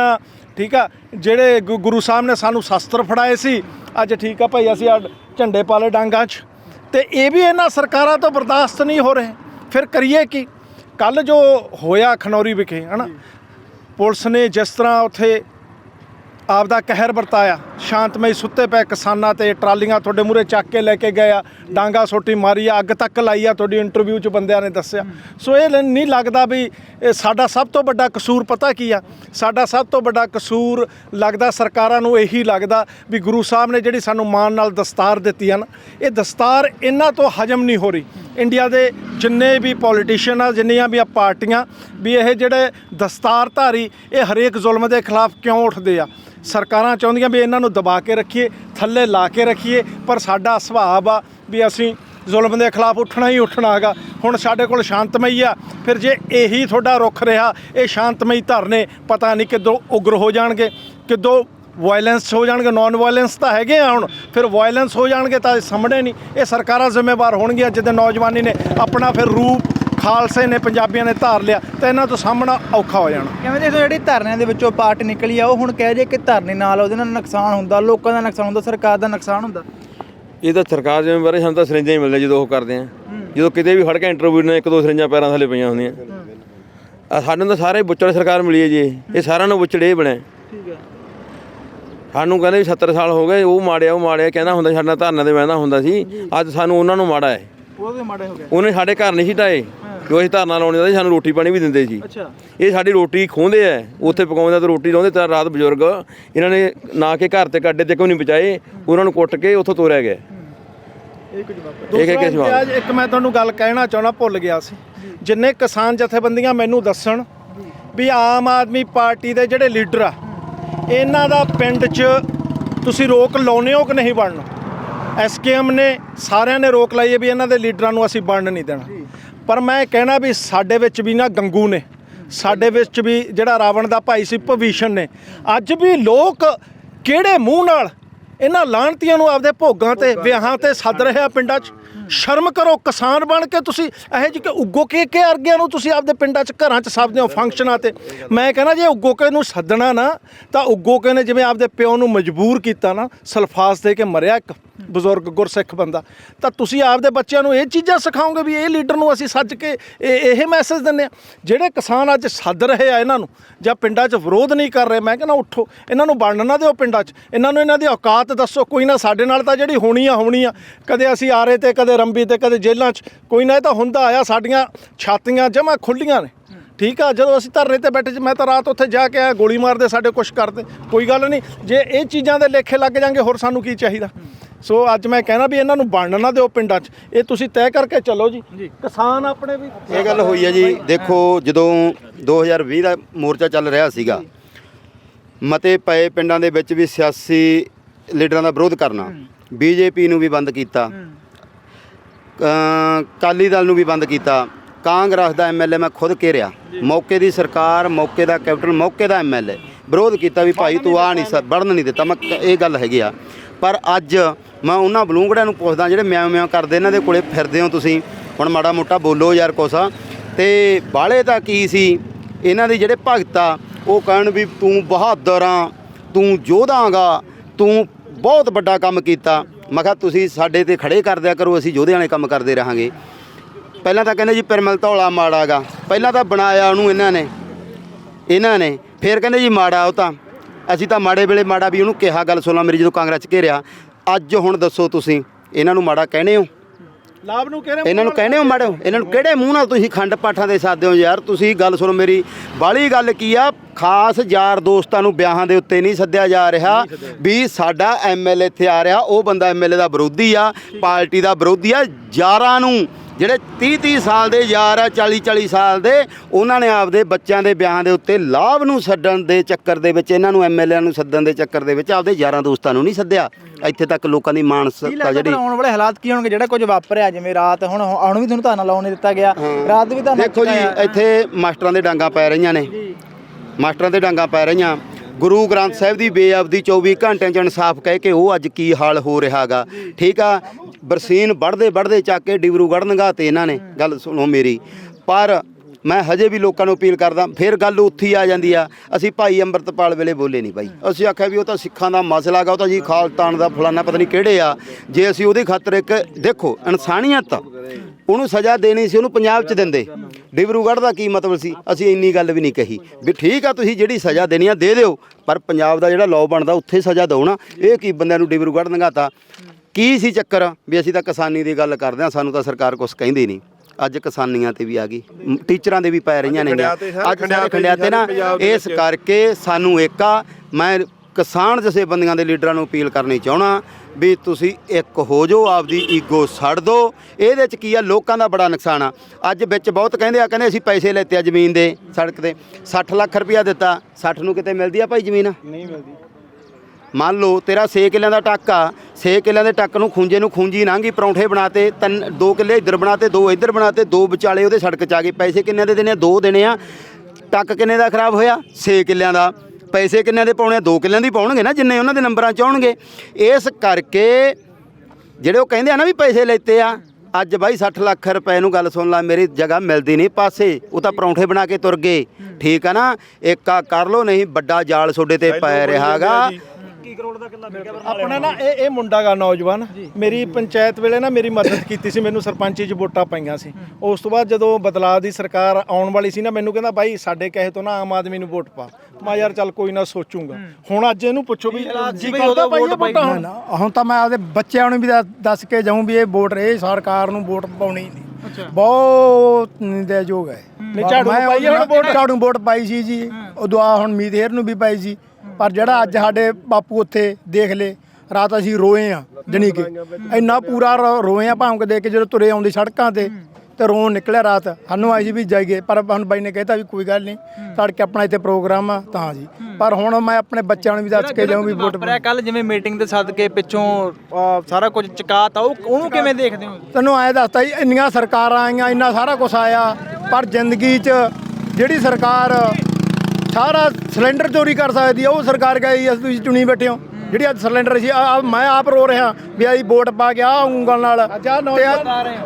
ਠੀਕ ਆ ਜਿਹੜੇ ਗੁਰੂ ਸਾਹਿਬ ਨੇ ਸਾਨੂੰ ਸ਼ਸਤਰ ਫੜਾਏ ਸੀ ਅੱਜ ਠੀਕ ਆ ਭਾਈ ਅਸੀਂ ਆ ਝੰਡੇ ਪਾਲੇ ਡਾਂਗਾਂ 'ਚ। ਤੇ ਇਹ ਵੀ ਇਹਨਾਂ ਸਰਕਾਰਾਂ ਤੋਂ ਬਰਦਾਸ਼ਤ ਨਹੀਂ ਹੋ ਰਹੇ। ਫਿਰ ਕਰੀਏ ਕੀ? ਕੱਲ ਜੋ ਹੋਇਆ ਖਨੌਰੀ ਵਿਖੇ ਹਨਾ? ਪੁਲਿਸ ਨੇ ਜਿਸ ਤਰ੍ਹਾਂ ਉੱਥੇ ਆਪ ਦਾ ਕਹਿਰ ਵਰਤਾਇਆ, ਸ਼ਾਂਤਮਈ ਸੁੱਤੇ ਪਏ ਕਿਸਾਨਾਂ ਤੇ ਟਰਾਲੀਆਂ ਤੁਹਾਡੇ ਮੂਰੇ ਚੱਕ ਕੇ ਲੈ ਕੇ ਗਏ ਆ, ਡਾਂਗਾ ਸੋਟੀ ਮਾਰੀ ਆ, ਅੱਗ ਤੱਕ ਲਾਈ ਆ ਤੁਹਾਡੀ ਇੰਟਰਵਿਊ 'ਚ ਬੰਦਿਆਂ ਨੇ ਦੱਸਿਆ। ਸੋ ਇਹ ਨਹੀਂ ਲੱਗਦਾ ਵੀ ਇਹ ਸਾਡਾ ਸਭ ਤੋਂ ਵੱਡਾ ਕਸੂਰ ਪਤਾ ਕੀ ਆ? ਸਾਡਾ ਸਭ ਤੋਂ ਵੱਡਾ ਕਸੂਰ ਲੱਗਦਾ ਸਰਕਾਰਾਂ ਨੂੰ ਇਹੀ ਲੱਗਦਾ ਵੀ ਗੁਰੂ ਸਾਹਿਬ ਨੇ ਜਿਹੜੀ ਸਾਨੂੰ ਮਾਣ ਨਾਲ ਦਸਤਾਰ ਦਿੱਤੀ ਆ ਨਾ, ਇਹ ਦਸਤਾਰ ਇਹਨਾਂ ਤੋਂ ਹਜਮ ਨਹੀਂ ਹੋ ਰਹੀ। ਇੰਡੀਆ ਦੇ ਜਿੰਨੇ ਵੀ ਪੋਲੀਟੀਸ਼ੀਅਨ ਆ, ਜਿੰਨੀਆਂ ਵੀ ਆ ਪਾਰਟੀਆਂ, ਵੀ ਇਹ ਜਿਹੜੇ ਦਸਤਾਰਧਾਰੀ, ਇਹ ਹਰੇਕ ਜ਼ੁਲਮ ਦੇ ਖਿਲਾਫ ਕਿਉਂ ਉੱਠਦੇ ਆ? ਸਰਕਾਰਾਂ ਚਾਹੁੰਦੀਆਂ ਵੀ ਇਹਨਾਂ ਨੂੰ ਦਬਾ ਕੇ ਰੱਖੀਏ, ਥੱਲੇ ਲਾ ਕੇ ਰੱਖੀਏ, ਪਰ ਸਾਡਾ ਸੁਭਾਅ ਆ ਵੀ ਅਸੀਂ ਜ਼ੁਲਮ ਦੇ ਖਿਲਾਫ ਉੱਠਣਾ ਹੀ ਉੱਠਣਾ ਹੈਗਾ। ਹੁਣ ਸਾਡੇ ਕੋਲ ਸ਼ਾਂਤਮਈ ਆ, ਫਿਰ ਜੇ ਇਹੀ ਤੁਹਾਡਾ ਰੁਖ ਰਿਹਾ, ਇਹ ਸ਼ਾਂਤਮਈ ਧਰਨੇ ਪਤਾ ਨਹੀਂ ਕਿਦੋਂ ਉਗਰ ਹੋ ਜਾਣਗੇ, ਕਿਦੋਂ ਵਾਇਲੈਂਸ ਹੋ ਜਾਣਗੇ ਨਾਨ ਵਾਇਲੈਂਸ ਤਾਂ ਹੈਗੇ ਆ ਹੁਣ, ਫਿਰ ਵਾਇਲੈਂਸ ਹੋ ਜਾਣਗੇ ਤਾਂ ਸਾਹਮਣੇ ਨਹੀਂ। ਇਹ ਸਰਕਾਰਾਂ ਜ਼ਿੰਮੇਵਾਰ ਹੋਣਗੀਆਂ ਜਦੋਂ ਨੌਜਵਾਨੀ ਨੇ ਆਪਣਾ ਫਿਰ ਰੂਪ ਖਾਲਸੇ ਨੇ ਪੰਜਾਬੀਆਂ ਨੇ ਧਾਰ ਲਿਆ ਤਾਂ ਇਹਨਾਂ ਤੋਂ ਸਾਹਮਣਾ ਔਖਾ ਹੋ ਜਾਣਾ। ਕਿਵੇਂ ਦੇਖੋ ਜਿਹੜੀ ਧਰਨਿਆਂ ਦੇ ਵਿੱਚੋਂ ਪਾਰਟ ਨਿਕਲੀ ਆ ਉਹ ਹੁਣ ਕਹਿ ਜੇ ਕਿ ਧਰਨੇ ਨਾਲ ਉਹਦੇ ਨਾਲ ਨੁਕਸਾਨ ਹੁੰਦਾ ਲੋਕਾਂ ਦਾ ਨੁਕਸਾਨ ਹੁੰਦਾ ਸਰਕਾਰ ਦਾ ਨੁਕਸਾਨ ਹੁੰਦਾ? ਇਹ ਤਾਂ ਸਰਕਾਰ ਜਿਵੇਂ ਬਾਰੇ ਸਾਨੂੰ ਤਾਂ ਸਰਿੰਜਾਂ ਹੀ ਮਿਲਦੀਆਂ ਜਦੋਂ ਉਹ ਕਰਦੇ ਆ। ਜਦੋਂ ਕਿਤੇ ਵੀ ਖੜ ਕੇ ਇੰਟਰਵਿਊ ਨੇ ਇੱਕ ਦੋ ਸਰਿੰਜਾਂ ਪੈਰਾਂ ਥੱਲੇ ਪਈਆਂ ਹੁੰਦੀਆਂ। ਆ ਸਾਨੂੰ ਤਾਂ ਸਾਰੇ ਬੁੱਚੜ ਸਰਕਾਰ ਮਿਲੀ ਹੈ ਜੀ ਇਹ। ਇਹ ਸਾਰਿਆਂ ਨੂੰ ਬੁੱਚੜੇ ਬਣੇ ਠੀਕ ਹੈ ਸਾਨੂੰ ਕਹਿੰਦੇ ਵੀ 70 ਸਾਲ ਹੋ ਗਏ ਉਹ ਮਾੜਿਆ ਉਹ ਮਾੜਿਆ ਕਹਿੰਦਾ ਹੁੰਦਾ ਸਾਡਾ ਧਰਨਾ ਤੇ ਬਹਿੰਦਾ ਹੁੰਦਾ ਸੀ। ਅੱਜ ਸਾਨੂੰ ਉਹਨਾਂ ਨੂੰ ਮਾੜਾ ਹੈ। ਉਹਦੇ ਮਾੜੇ ਹੋ ਗਏ? ਉਹਨੇ ਸਾਡੇ ਘਰ ਨਹੀਂ ਸੀ ਢਾਏ। ਜੋ ਅਸੀਂ ਧਰਨਾ ਲਾਉਣੇ ਦਾ ਸਾਨੂੰ ਰੋਟੀ ਪਾਣੀ ਵੀ ਦਿੰਦੇ ਸੀ। ਅੱਛਾ। ਇਹ ਸਾਡੀ ਰੋਟੀ ਖੋਹਦੇ ਐ ਉੱਥੇ ਪਕਾਉਂਦੇ ਤਾਂ ਰੋਟੀ ਲਾਉਂਦੇ ਤਾਂ ਰਾਤ ਬਜ਼ੁਰਗ ਇਹਨਾਂ ਨੇ ਨਾ ਕਿ ਘਰ ਤੇ ਕੱਡੇ ਤੇ ਕੋਈ ਨਹੀਂ ਬਚਾਏ ਉਹਨਾਂ ਨੂੰ ਕੁੱਟ ਕੇ ਉੱਥੋਂ ਤੋਰਿਆ ਗਿਆ। ਇਹ ਕੁਝ ਵਾਪਰ? ਇਮਤਿਆਜ਼ ਇੱਕ ਮੈਂ ਤੁਹਾਨੂੰ ਗੱਲ ਕਹਿਣਾ ਚਾਹਣਾ ਭੁੱਲ ਗਿਆ ਸੀ। ਜਿੰਨੇ ਕਿਸਾਨ ਜਥੇਬੰਦੀਆਂ ਮੈਨੂੰ ਦੱਸਣ ਵੀ ਆਮ ਆਦਮੀ ਪਾਰਟੀ ਦੇ ਜਿਹੜੇ ਲੀਡਰ ਆ ਇਹਨਾਂ ਦਾ ਪਿੰਡ 'ਚ ਤੁਸੀਂ ਰੋਕ ਲਾਉਨੇ ਹੋ ਕਿ ਨਹੀਂ ਬਣਨਾ? ਐਸਕੇਐਮ ਨੇ ਸਾਰਿਆਂ ਨੇ ਰੋਕ ਲਾਈ ਹੈ ਵੀ ਇਹਨਾਂ ਦੇ ਲੀਡਰਾਂ ਨੂੰ ਅਸੀਂ ਬਣਨ ਨਹੀਂ ਦੇਣਾ। ਪਰ ਮੈਂ ਕਹਿਣਾ ਵੀ ਸਾਡੇ ਵਿੱਚ ਵੀ ਨਾ ਗੰਗੂ ਨੇ। ਸਾਡੇ ਵਿੱਚ ਵੀ ਜਿਹੜਾ ਰਾਵਣ ਦਾ ਭਾਈ ਸੀ ਭਵੀਸ਼ਣ ਨੇ। ਅੱਜ ਵੀ ਲੋਕ ਕਿਹੜੇ ਮੂੰਹ ਨਾਲ ਇਹਨਾਂ ਲਾਹਣਤੀਆਂ ਨੂੰ ਆਪਦੇ ਭੋਗਾਂ ਤੇ ਵਿਆਹਾਂ ਤੇ ਸੱਦ ਰਿਹਾ ਪਿੰਡਾਂ 'ਚ? ਸ਼ਰਮ ਕਰੋ, ਕਿਸਾਨ ਬਣ ਕੇ ਤੁਸੀਂ ਇਹੋ ਜਿਹੇ ਕਿ ਉੱਗੋ ਕੇ ਕੇ ਅਰਗਿਆਂ ਨੂੰ ਤੁਸੀਂ ਆਪਦੇ ਪਿੰਡਾਂ 'ਚ, ਘਰਾਂ 'ਚ ਸੱਦਦੇ ਹੋ ਫੰਕਸ਼ਨਾਂ ਤੇ। ਮੈਂ ਕਹਿੰਦਾ ਜੇ ਉਗੋ ਕੇ ਨੂੰ ਸੱਦਣਾ ਨਾ, ਤਾਂ ਉਗੋ ਕੇ ਨੇ ਜਿਵੇਂ ਆਪਦੇ ਪਿਓ ਨੂੰ ਮਜਬੂਰ ਕੀਤਾ ਨਾ, ਸਲਫਾਸ ਦੇ ਕੇ ਮਰਿਆ ਇੱਕ ਬਜ਼ੁਰਗ ਗੁਰਸਿੱਖ ਬੰਦਾ, ਤਾਂ ਤੁਸੀਂ ਆਪਦੇ ਬੱਚਿਆਂ ਨੂੰ ਇਹ ਚੀਜ਼ਾਂ ਸਿਖਾਓਗੇ ਵੀ ਇਹ ਲੀਡਰ ਨੂੰ ਅਸੀਂ ਸੱਜ ਕੇ ਇਹ ਇਹ ਮੈਸੇਜ ਦਿੰਦੇ ਆ ਜਿਹੜੇ ਕਿਸਾਨ ਅੱਜ ਸੱਦ ਰਹੇ ਆ ਇਹਨਾਂ ਨੂੰ, ਜਾਂ ਪਿੰਡਾਂ 'ਚ ਵਿਰੋਧ ਨਹੀਂ ਕਰ ਰਹੇ, ਮੈਂ ਕਹਿੰਦਾ ਉੱਠੋ, ਇਹਨਾਂ ਨੂੰ ਬਣਨ ਨਾ ਦਿਓ ਪਿੰਡਾਂ 'ਚ। ਇਹਨਾਂ ਨੂੰ ਇਹਨਾਂ ਦੀ ਔਕਾਤ ਦੱਸੋ, ਕੋਈ ਨਾ ਸਾਡੇ ਨਾਲ ਤਾਂ ਜਿਹੜੀ ਹੋਣੀ ਆ ਹੋਣੀ ਆ। ਕਦੇ ਅਸੀਂ ਆਰੇ ਤੇ, ਕਦੇ ਰੰਬੀ ਤੇ ਕਦੇ ਜੇਲ੍ਹਾਂ 'ਚ। ਕੋਈ ਨਾ ਇਹ ਤਾਂ ਹੁੰਦਾ ਆਇਆ ਸਾਡੀਆਂ ਛਾਤੀਆਂ ਜਮਾ ਖੁੱਲੀਆਂ ਨੇ। ਠੀਕ ਆ ਜਦੋਂ ਅਸੀਂ ਧਰਨੇ ਤੇ ਬੈਠੇ ਮੈਂ ਤਾਂ ਰਾਤ ਉੱਥੇ ਜਾ ਕੇ ਆਇਆ ਗੋਲੀ ਮਾਰਦੇ ਸਾਡੇ ਕੁਛ ਕਰਦੇ। ਕੋਈ ਗੱਲ ਨਹੀਂ ਜੇ ਇਹ ਚੀਜ਼ਾਂ ਦੇ ਲੇਖੇ ਲੱਗ ਜਾਣਗੇ ਹੋਰ ਸਾਨੂੰ ਕੀ ਚਾਹੀਦਾ? ਸੋ ਅੱਜ ਮੈਂ ਕਹਿਣਾ ਵੀ ਇਹਨਾਂ ਨੂੰ ਬਣਨ ਨਾ ਦਿਓ ਪਿੰਡਾਂ 'ਚ। ਇਹ ਤੁਸੀਂ ਤੈਅ ਕਰਕੇ ਚੱਲੋ ਜੀ। ਕਿਸਾਨ ਆਪਣੇ ਵੀ ਇਹ ਗੱਲ ਹੋਈ ਹੈ ਜੀ। ਦੇਖੋ ਜਦੋਂ 2020 ਦਾ ਮੋਰਚਾ ਚੱਲ ਰਿਹਾ ਸੀਗਾ ਮਤੇ ਪਏ ਪਿੰਡਾਂ ਦੇ ਵਿੱਚ ਵੀ ਸਿਆਸੀ ਲੀਡਰਾਂ ਦਾ ਵਿਰੋਧ ਕਰਨਾ ਬੀਜੇਪੀ ਨੂੰ ਵੀ ਬੰਦ ਕੀਤਾ। ਕਾਲੀ ਦਲ ਨੂੰ ਵੀ ਬੰਦ ਕੀਤਾ। ਕਾਂਗਰਸ ਦਾ ਐਮਐਲਏ ਮੈਂ ਖੁਦ ਘੇਰਿਆ। ਮੌਕੇ ਦੀ ਸਰਕਾਰ, ਮੌਕੇ ਦਾ ਕੈਪਟਨ, ਮੌਕੇ ਦਾ ਐਮਐਲਏ ਵਿਰੋਧ ਕੀਤਾ ਵੀ ਭਾਈ ਤੂੰ ਆ ਨਹੀਂ ਸ ਵੜਨ ਨਹੀਂ ਦਿੱਤਾ। ਮੈਂ ਕ- ਇਹ ਗੱਲ ਹੈਗੀ ਆ। ਪਰ ਅੱਜ ਮੈਂ ਉਹਨਾਂ ਬਲੂੰਗੜਿਆਂ ਨੂੰ ਪੁੱਛਦਾ, ਜਿਹੜੇ ਮਿਆਂ ਮਿਆਂ ਕਰਦੇ, ਇਹਨਾਂ ਦੇ ਕੋਲੇ ਫਿਰਦੇ ਹੋ ਤੁਸੀਂ? ਹੁਣ ਮਾੜਾ ਮੋਟਾ ਬੋਲੋ ਯਾਰ ਕੋਸਾ ਤੇ ਬਾਲੇ ਤਾਂ ਕੀ ਸੀ? ਇਹਨਾਂ ਦੇ ਜਿਹੜੇ ਭਗਤ ਆ, ਉਹ ਕਹਿਣ ਵੀ ਤੂੰ ਬਹਾਦਰ ਆ, ਤੂੰ ਯੋਧਾਂਗਾ ਤੂੰ ਬਹੁਤ ਵੱਡਾ ਕੰਮ ਕੀਤਾ। ਮੈਂ ਕਿਹਾ ਤੁਸੀਂ ਸਾਡੇ ਤੇ ਖੜੇ ਕਰ ਦਿਆ ਕਰੋ, ਅਸੀਂ ਯੋਧਿਆਂ ਵਾਲੇ ਕੰਮ ਕਰਦੇ ਰਹਾਂਗੇ। ਪਹਿਲਾਂ ਤਾਂ ਕਹਿੰਦੇ ਜੀ ਪਿਰਮਲ ਧੌਲਾ ਮਾੜਾਗਾ ਪਹਿਲਾਂ ਤਾਂ ਬਣਾਇਆ ਉਹਨੂੰ ਇਹਨਾਂ ਨੇ। ਇਹਨਾਂ ਨੇ। ਫਿਰ ਕਹਿੰਦੇ ਜੀ ਮਾੜਾ ਉਹ ਤਾਂ। ਅਸੀਂ ਤਾਂ ਮਾੜੇ ਵੇਲੇ ਮਾੜਾ ਵੀ ਉਹਨੂੰ ਕਿਹਾ, ਗੱਲ ਸੁਣਾ ਮੇਰੀ, ਜਦੋਂ ਕਾਂਗਰਸ 'ਚ ਘੇਰਿਆ। ਅੱਜ ਹੁਣ ਦੱਸੋ ਤੁਸੀਂ, ਇਹਨਾਂ ਨੂੰ ਮਾੜਾ ਕਹਿੰਦੇ ਹੋ? ਲਾਭ ਨੂੰ ਕਹਿ ਰਹੇ ਇਹਨਾਂ ਨੂੰ ਕਹਿੰਦੇ ਹੋ ਮਾੜੋ ਇਹਨਾਂ ਨੂੰ ਕਿਹੜੇ ਮੂੰਹ ਨਾਲ ਤੁਸੀਂ ਖੰਡ ਪਾਠਾਂ ਦੇ ਸਾਦੇ ਹੋ ਯਾਰ? ਤੁਸੀਂ ਗੱਲ ਸੁਣੋ ਮੇਰੀ ਬਾਲੀ ਗੱਲ ਕੀ ਆ? ਖਾਸ ਯਾਰ ਦੋਸਤਾਂ ਨੂੰ ਵਿਆਹਾਂ ਦੇ ਉੱਤੇ ਨਹੀਂ ਸੱਦਿਆ ਜਾ ਰਿਹਾ ਵੀ ਸਾਡਾ ਐਮਐਲਏ ਇੱਥੇ ਆ ਰਿਹਾ ਉਹ ਬੰਦਾ ਐਮਐਲਏ ਦਾ ਵਿਰੋਧੀ ਆ ਪਾਰਟੀ ਦਾ ਵਿਰੋਧੀ ਆ ਯਾਰਾਂ ਨੂੰ ਜਿਹੜੇ 30 30 ਸਾਲ ਦੇ ਯਾਰ ਆ 40 40 ਸਾਲ ਦੇ ਉਹਨਾਂ ਨੇ ਆਪਦੇ ਬੱਚਿਆਂ ਦੇ ਵਿਆਹਾਂ ਦੇ ਉੱਤੇ ਲਾਭ ਨੂੰ ਛੱਡਣ ਦੇ ਚੱਕਰ ਦੇ ਵਿੱਚ ਇਹਨਾਂ ਨੂੰ ਐਮਐਲਏ ਨੂੰ ਸੱਦਣ ਦੇ ਚੱਕਰ ਦੇ ਵਿੱਚ ਆਪਦੇ ਯਾਰਾਂ ਦੋਸਤਾਂ ਨੂੰ ਨਹੀਂ ਸੱਦਿਆ। ਇੱਥੇ ਤੱਕ ਲੋਕਾਂ ਦੀ ਲੱਗਦਾ ਜਿਹੜੀ ਆਉਣ ਵਾਲੇ ਹਾਲਾਤ ਕੀ ਹੋਣਗੇ? ਜਿਹੜਾ ਕੁਝ ਵਾਪਰਿਆ ਜਿਵੇਂ ਰਾਤ ਹੁਣ ਆਉਣ ਵੀ ਤੁਹਾਨੂੰ ਧਾਰਨਾ ਲਾਉਣ ਨਹੀਂ ਦਿੱਤਾ ਗਿਆ। ਰਾਤ ਵੀ ਧਾਰਨਾ ਦੇਖੋ ਜੀ। ਇੱਥੇ ਮਾਸਟਰਾਂ ਦੇ ਡਾਂਗਾ ਪੈ ਰਹੀਆਂ ਨੇ। ਮਾਸਟਰਾਂ ਦੇ ਡਾਂਗਾ ਪੈ ਰਹੀਆਂ। ਗੁਰੂ ਗ੍ਰੰਥ ਸਾਹਿਬ ਦੀ ਬੇਅਬਦੀ 24 ਘੰਟਿਆਂ ਚ ਇਨਸਾਫ ਕਹਿ ਕੇ ਉਹ ਅੱਜ ਕੀ ਹਾਲ ਹੋ ਰਿਹਾਗਾ ਠੀਕ ਆ? ਬਰਸੀਨ ਵੜਦੇ ਵੜਦੇ ਚੱਕ ਕੇ ਡਿਬਰੂਗੜ੍ਹ ਨੰਗਾ ਤੇ ਇਹਨਾਂ ਨੇ ਗੱਲ ਸੁਣੋ ਮੇਰੀ। ਪਰ ਮੈਂ ਹਜੇ ਵੀ ਲੋਕਾਂ ਨੂੰ ਅਪੀਲ ਕਰਦਾ ਫਿਰ ਗੱਲ ਉੱਥੇ ਆ ਜਾਂਦੀ ਆ। ਅਸੀਂ ਭਾਈ ਅੰਮ੍ਰਿਤਪਾਲ ਵੇਲੇ ਬੋਲੇ ਨਹੀਂ ਬਾਈ। ਅਸੀਂ ਆਖਿਆ ਵੀ ਉਹ ਤਾਂ ਸਿੱਖਾਂ ਦਾ ਮਸਲਾ ਗਾ ਉਹ ਤਾਂ ਜੀ ਖਾਲਤਾਨ ਦਾ ਫਲਾਨਾ ਪਤਾ ਨਹੀਂ ਕਿਹੜੇ ਆ। ਜੇ ਅਸੀਂ ਉਹਦੀ ਖਾਤਰ ਇੱਕ ਦੇਖੋ ਇਨਸਾਨੀਅਤ ਉਹਨੂੰ ਸਜ਼ਾ ਦੇਣੀ ਸੀ ਉਹਨੂੰ ਪੰਜਾਬ 'ਚ ਦਿੰਦੇ। ਡਿਬਰੂਗੜ੍ਹ ਦਾ ਕੀ ਮਤਲਬ ਸੀ? ਅਸੀਂ ਇੰਨੀ ਗੱਲ ਵੀ ਨਹੀਂ ਕਹੀ। ਵੀ ਠੀਕ ਆ ਤੁਸੀਂ ਜਿਹੜੀ ਸਜ਼ਾ ਦੇਣੀ ਆ ਦੇ ਦਿਓ। ਪਰ ਪੰਜਾਬ ਦਾ ਜਿਹੜਾ ਲਾਅ ਬਣਦਾ ਉੱਥੇ ਸਜ਼ਾ ਦਿਓ ਨਾ। ਇਹ ਕੀ ਬੰਦਿਆਂ ਨੂੰ ਡਿਬਰੂਗੜ੍ਹ ਲੰਘਾਤਾ ਕੀ ਸੀ ਚੱਕਰ ਵੀ ਅਸੀਂ ਤਾਂ ਕਿਸਾਨੀ ਦੀ ਗੱਲ ਕਰਦੇ ਆ ਸਾਨੂੰ ਤਾਂ ਸਰਕਾਰ ਕੁਝ ਕਹਿੰਦੀ ਨਹੀਂ। ਅੱਜ ਕਿਸਾਨੀਆਂ ਤੇ ਵੀ ਆ ਗਈ। ਟੀਚਰਾਂ ਦੇ ਵੀ ਪੈ ਰਹੀਆਂ ਨੇ ਅੱਜ ਖੰਡਿਆਂ ਤੇ ਖੰਡਿਆਂ ਤੇ ਨਾ ਇਸ। ਕਰਕੇ ਸਾਨੂੰ ਇੱਕ ਆ ਮੈਂ ਕਿਸਾਨ ਜਥੇਬੰਦੀਆਂ ਦੇ ਲੀਡਰਾਂ ਨੂੰ ਅਪੀਲ ਕਰਨੀ ਚਾਹਣਾ ਵੀ ਤੁਸੀਂ ਇੱਕ ਹੋ ਜਾਓ ਆਪਦੀ ਈਗੋ ਛੱਡ ਦਿਓ ਇਹਦੇ ਚ ਕੀ ਆ ਲੋਕਾਂ ਦਾ ਬੜਾ ਨੁਕਸਾਨ ਆ। ਅੱਜ ਵਿੱਚ ਬਹੁਤ ਕਹਿੰਦੇ ਆ ਕਹਿੰਦੇ ਅਸੀਂ ਪੈਸੇ ਲੈਤੇ ਆ ਜ਼ਮੀਨ ਦੇ ਸੜਕ ਤੇ। 60 ਲੱਖ ਰੁਪਇਆ ਦਿੱਤਾ 60 ਨੂੰ ਕਿਤੇ ਮਿਲਦੀ ਆ ਭਾਈ ਜ਼ਮੀਨ? ਨਹੀਂ ਮਿਲਦੀ। ਮੰਨ ਲਓ ਤੇਰਾ 6 ਕਿੱਲਿਆਂ ਦਾ ਟੱਕ ਆ 6 ਕਿੱਲਿਆਂ ਦੇ ਟੱਕ ਨੂੰ ਖੁੰਝੇ ਨੂੰ ਖੁੰਜੀ ਨਾਂਗੀ ਪਰੌਂਠੇ ਬਣਾਤੇ ਤਿੰਨ ਦੋ ਕਿੱਲੇ ਇੱਧਰ ਬਣਾਤੇ ਦੋ ਇੱਧਰ ਬਣਾਤੇ ਦੋ ਵਿਚਾਲੇ ਉਹਦੇ ਸੜਕ ਚ ਆ ਗਏ। ਪੈਸੇ ਕਿੰਨੇ ਦੇ ਦੇਣੇ ਆ? ਦੋ ਦੇਣੇ ਆ। ਟੱਕ ਕਿੰਨੇ ਦਾ ਖਰਾਬ ਹੋਇਆ? 6 ਕਿੱਲਿਆਂ ਦਾ। ਪੈਸੇ ਕਿੰਨੇ ਦੇ ਪਾਉਣੇ ਆ? ਦੋ ਕਿੱਲਿਆਂ ਦੀ ਪਾਉਣਗੇ ਨਾ ਜਿੰਨੇ ਉਹਨਾਂ ਦੇ ਨੰਬਰਾਂ ਚ ਆਉਣਗੇ। ਇਸ ਕਰਕੇ ਜਿਹੜੇ ਉਹ ਕਹਿੰਦੇ ਆ ਨਾ ਵੀ ਪੈਸੇ ਲੈਤੇ ਆ ਅੱਜ ਬਾਈ 60 ਲੱਖ ਰੁਪਏ ਨੂੰ ਗੱਲ ਸੁਣ ਲੈ ਮੇਰੀ ਜਗ੍ਹਾ ਮਿਲਦੀ ਨਹੀਂ ਪਾਸੇ ਉਹ ਤਾਂ ਪਰੌਂਠੇ ਬਣਾ ਕੇ ਤੁਰ ਗਏ। ਠੀਕ ਆ ਨਾ? ਇੱਕ ਆ ਕਰ ਲੋ ਨਹੀਂ ਵੱਡਾ ਜਾਲ ਤੁਹਾਡੇ ਤੇ ਪੈ ਰਿਹਾਗਾ ਆਪਣਾ ਨਾ ਇਹ ਇਹ ਮੁੰਡਾ ਗਾ ਨੌਜਵਾਨ। ਮੇਰੀ ਪੰਚਾਇਤ ਵੇਲੇ ਨਾ ਮੇਰੀ ਮਦਦ ਕੀਤੀ ਸੀ ਮੈਨੂੰ ਸਰਪੰਚੀ 'ਚ ਵੋਟਾਂ ਪਾਈਆਂ ਸੀ। ਉਸ ਤੋਂ ਬਾਅਦ ਜਦੋਂ ਬਦਲਾਅ ਦੀ ਸਰਕਾਰ ਆਉਣ ਵਾਲੀ ਸੀ ਨਾ ਮੈਨੂੰ ਕਹਿੰਦਾ ਬਾਈ ਸਾਡੇ ਕਹੇ ਤੋਂ ਨਾ ਆਮ ਆਦਮੀ ਨੂੰ ਵੋਟ ਪਾ। ਮੈਂ ਯਾਰ ਚੱਲ ਕੋਈ ਨਾ ਸੋਚੂਗਾ। ਹੁਣ ਅੱਜ ਇਹਨੂੰ ਪੁੱਛੋ ਵੀ ਜੀ ਪਾਈਏ ਵੋਟਾਂ ਹੁਣ? ਨਾ, ਹੁਣ ਤਾਂ ਮੈਂ ਆਪਦੇ ਬੱਚਿਆਂ ਨੂੰ ਵੀ ਦੱਸ- ਕੇ ਜਾਊਂ ਵੀ ਇਹ ਵੋਟ ਇਹ ਸਰਕਾਰ ਨੂੰ ਵੋਟ ਪਾਉਣੀ ਨਹੀਂ। ਬਹੁਤ ਨਿੰਦਿਆਯੋਗ ਹੈ। ਨਹੀਂ, ਝਾੜੂ ਪਾਈ ਹੁਣ ਵੋਟ? ਝਾੜੂ ਵੋਟ ਪਾਈ ਸੀ ਜੀ। ਉਦੋਂ ਆ ਹੁਣ ਮੀਤੇਰ ਨੂੰ ਵੀ ਪਾਈ ਸੀ। ਪਰ ਜਿਹੜਾ ਅੱਜ ਸਾਡੇ ਬਾਪੂ ਉੱਥੇ ਦੇਖ ਲੇ ਰਾਤ ਅਸੀਂ ਰੋਏ ਆ ਜਣੀ ਕਿ ਇੰਨਾ ਪੂਰਾ ਰੋਏ ਆ ਭਾਂਕ ਦੇ ਕੇ ਜਦੋਂ ਤੁਰੇ ਆਉਂਦੇ ਸੜਕਾਂ ਤੇ ਤੇ ਰੋਣ ਨਿਕਲਿਆ ਰਾਤ ਸਾਨੂੰ ਆਈ ਸੀ ਵੀ ਜਾਈਏ ਪਰ ਹੁਣ ਬਾਈ ਨੇ ਕਹਿਤਾ ਵੀ ਕੋਈ ਗੱਲ ਨਹੀਂ ਤੜਕੇ ਆਪਣਾ ਇੱਥੇ ਪ੍ਰੋਗਰਾਮ ਆ ਤਾਂ ਜੀ। ਪਰ ਹੁਣ ਮੈਂ ਆਪਣੇ ਬੱਚਿਆਂ ਨੂੰ ਵੀ ਦੱਸ ਕੇ ਜਾਊਂ ਵੀ ਵੋਟ ਵਾਪਰਿਆ ਕੱਲ ਜਿਵੇਂ ਮੀਟਿੰਗ ਦੇ ਸਦਕੇ ਪਿੱਛੋਂ ਸਾਰਾ ਕੁਝ ਚਕਾਤਾ ਉਹ ਉਹਨੂੰ ਕਿਵੇਂ ਦੇਖਦੇ ਹੋ? ਤੈਨੂੰ ਐ ਦੱਸਤਾ ਜੀ ਇੰਨੀਆਂ ਸਰਕਾਰਾਂ ਆਈਆਂ ਇੰਨਾ ਸਾਰਾ ਕੁਝ ਆਇਆ ਪਰ ਜ਼ਿੰਦਗੀ 'ਚ ਜਿਹੜੀ ਸਰਕਾਰ ਸਾਰਾ ਸਿਲੰਡਰ ਚੋਰੀ ਕਰ ਸਕਦੀ ਆ ਉਹ ਸਰਕਾਰ ਗਈ ਅਸੀਂ ਤੁਸੀਂ ਚੁਣੀ ਬੈਠੇ ਹੋ। ਜਿਹੜੀ ਅੱਜ ਸਿਲੰਡਰ ਸੀ ਮੈਂ ਆਪ ਰੋ ਰਿਹਾ ਵੀ ਆਈ ਵੋਟ ਪਾ ਕੇ ਆ ਉਂਗਲ ਨਾਲ।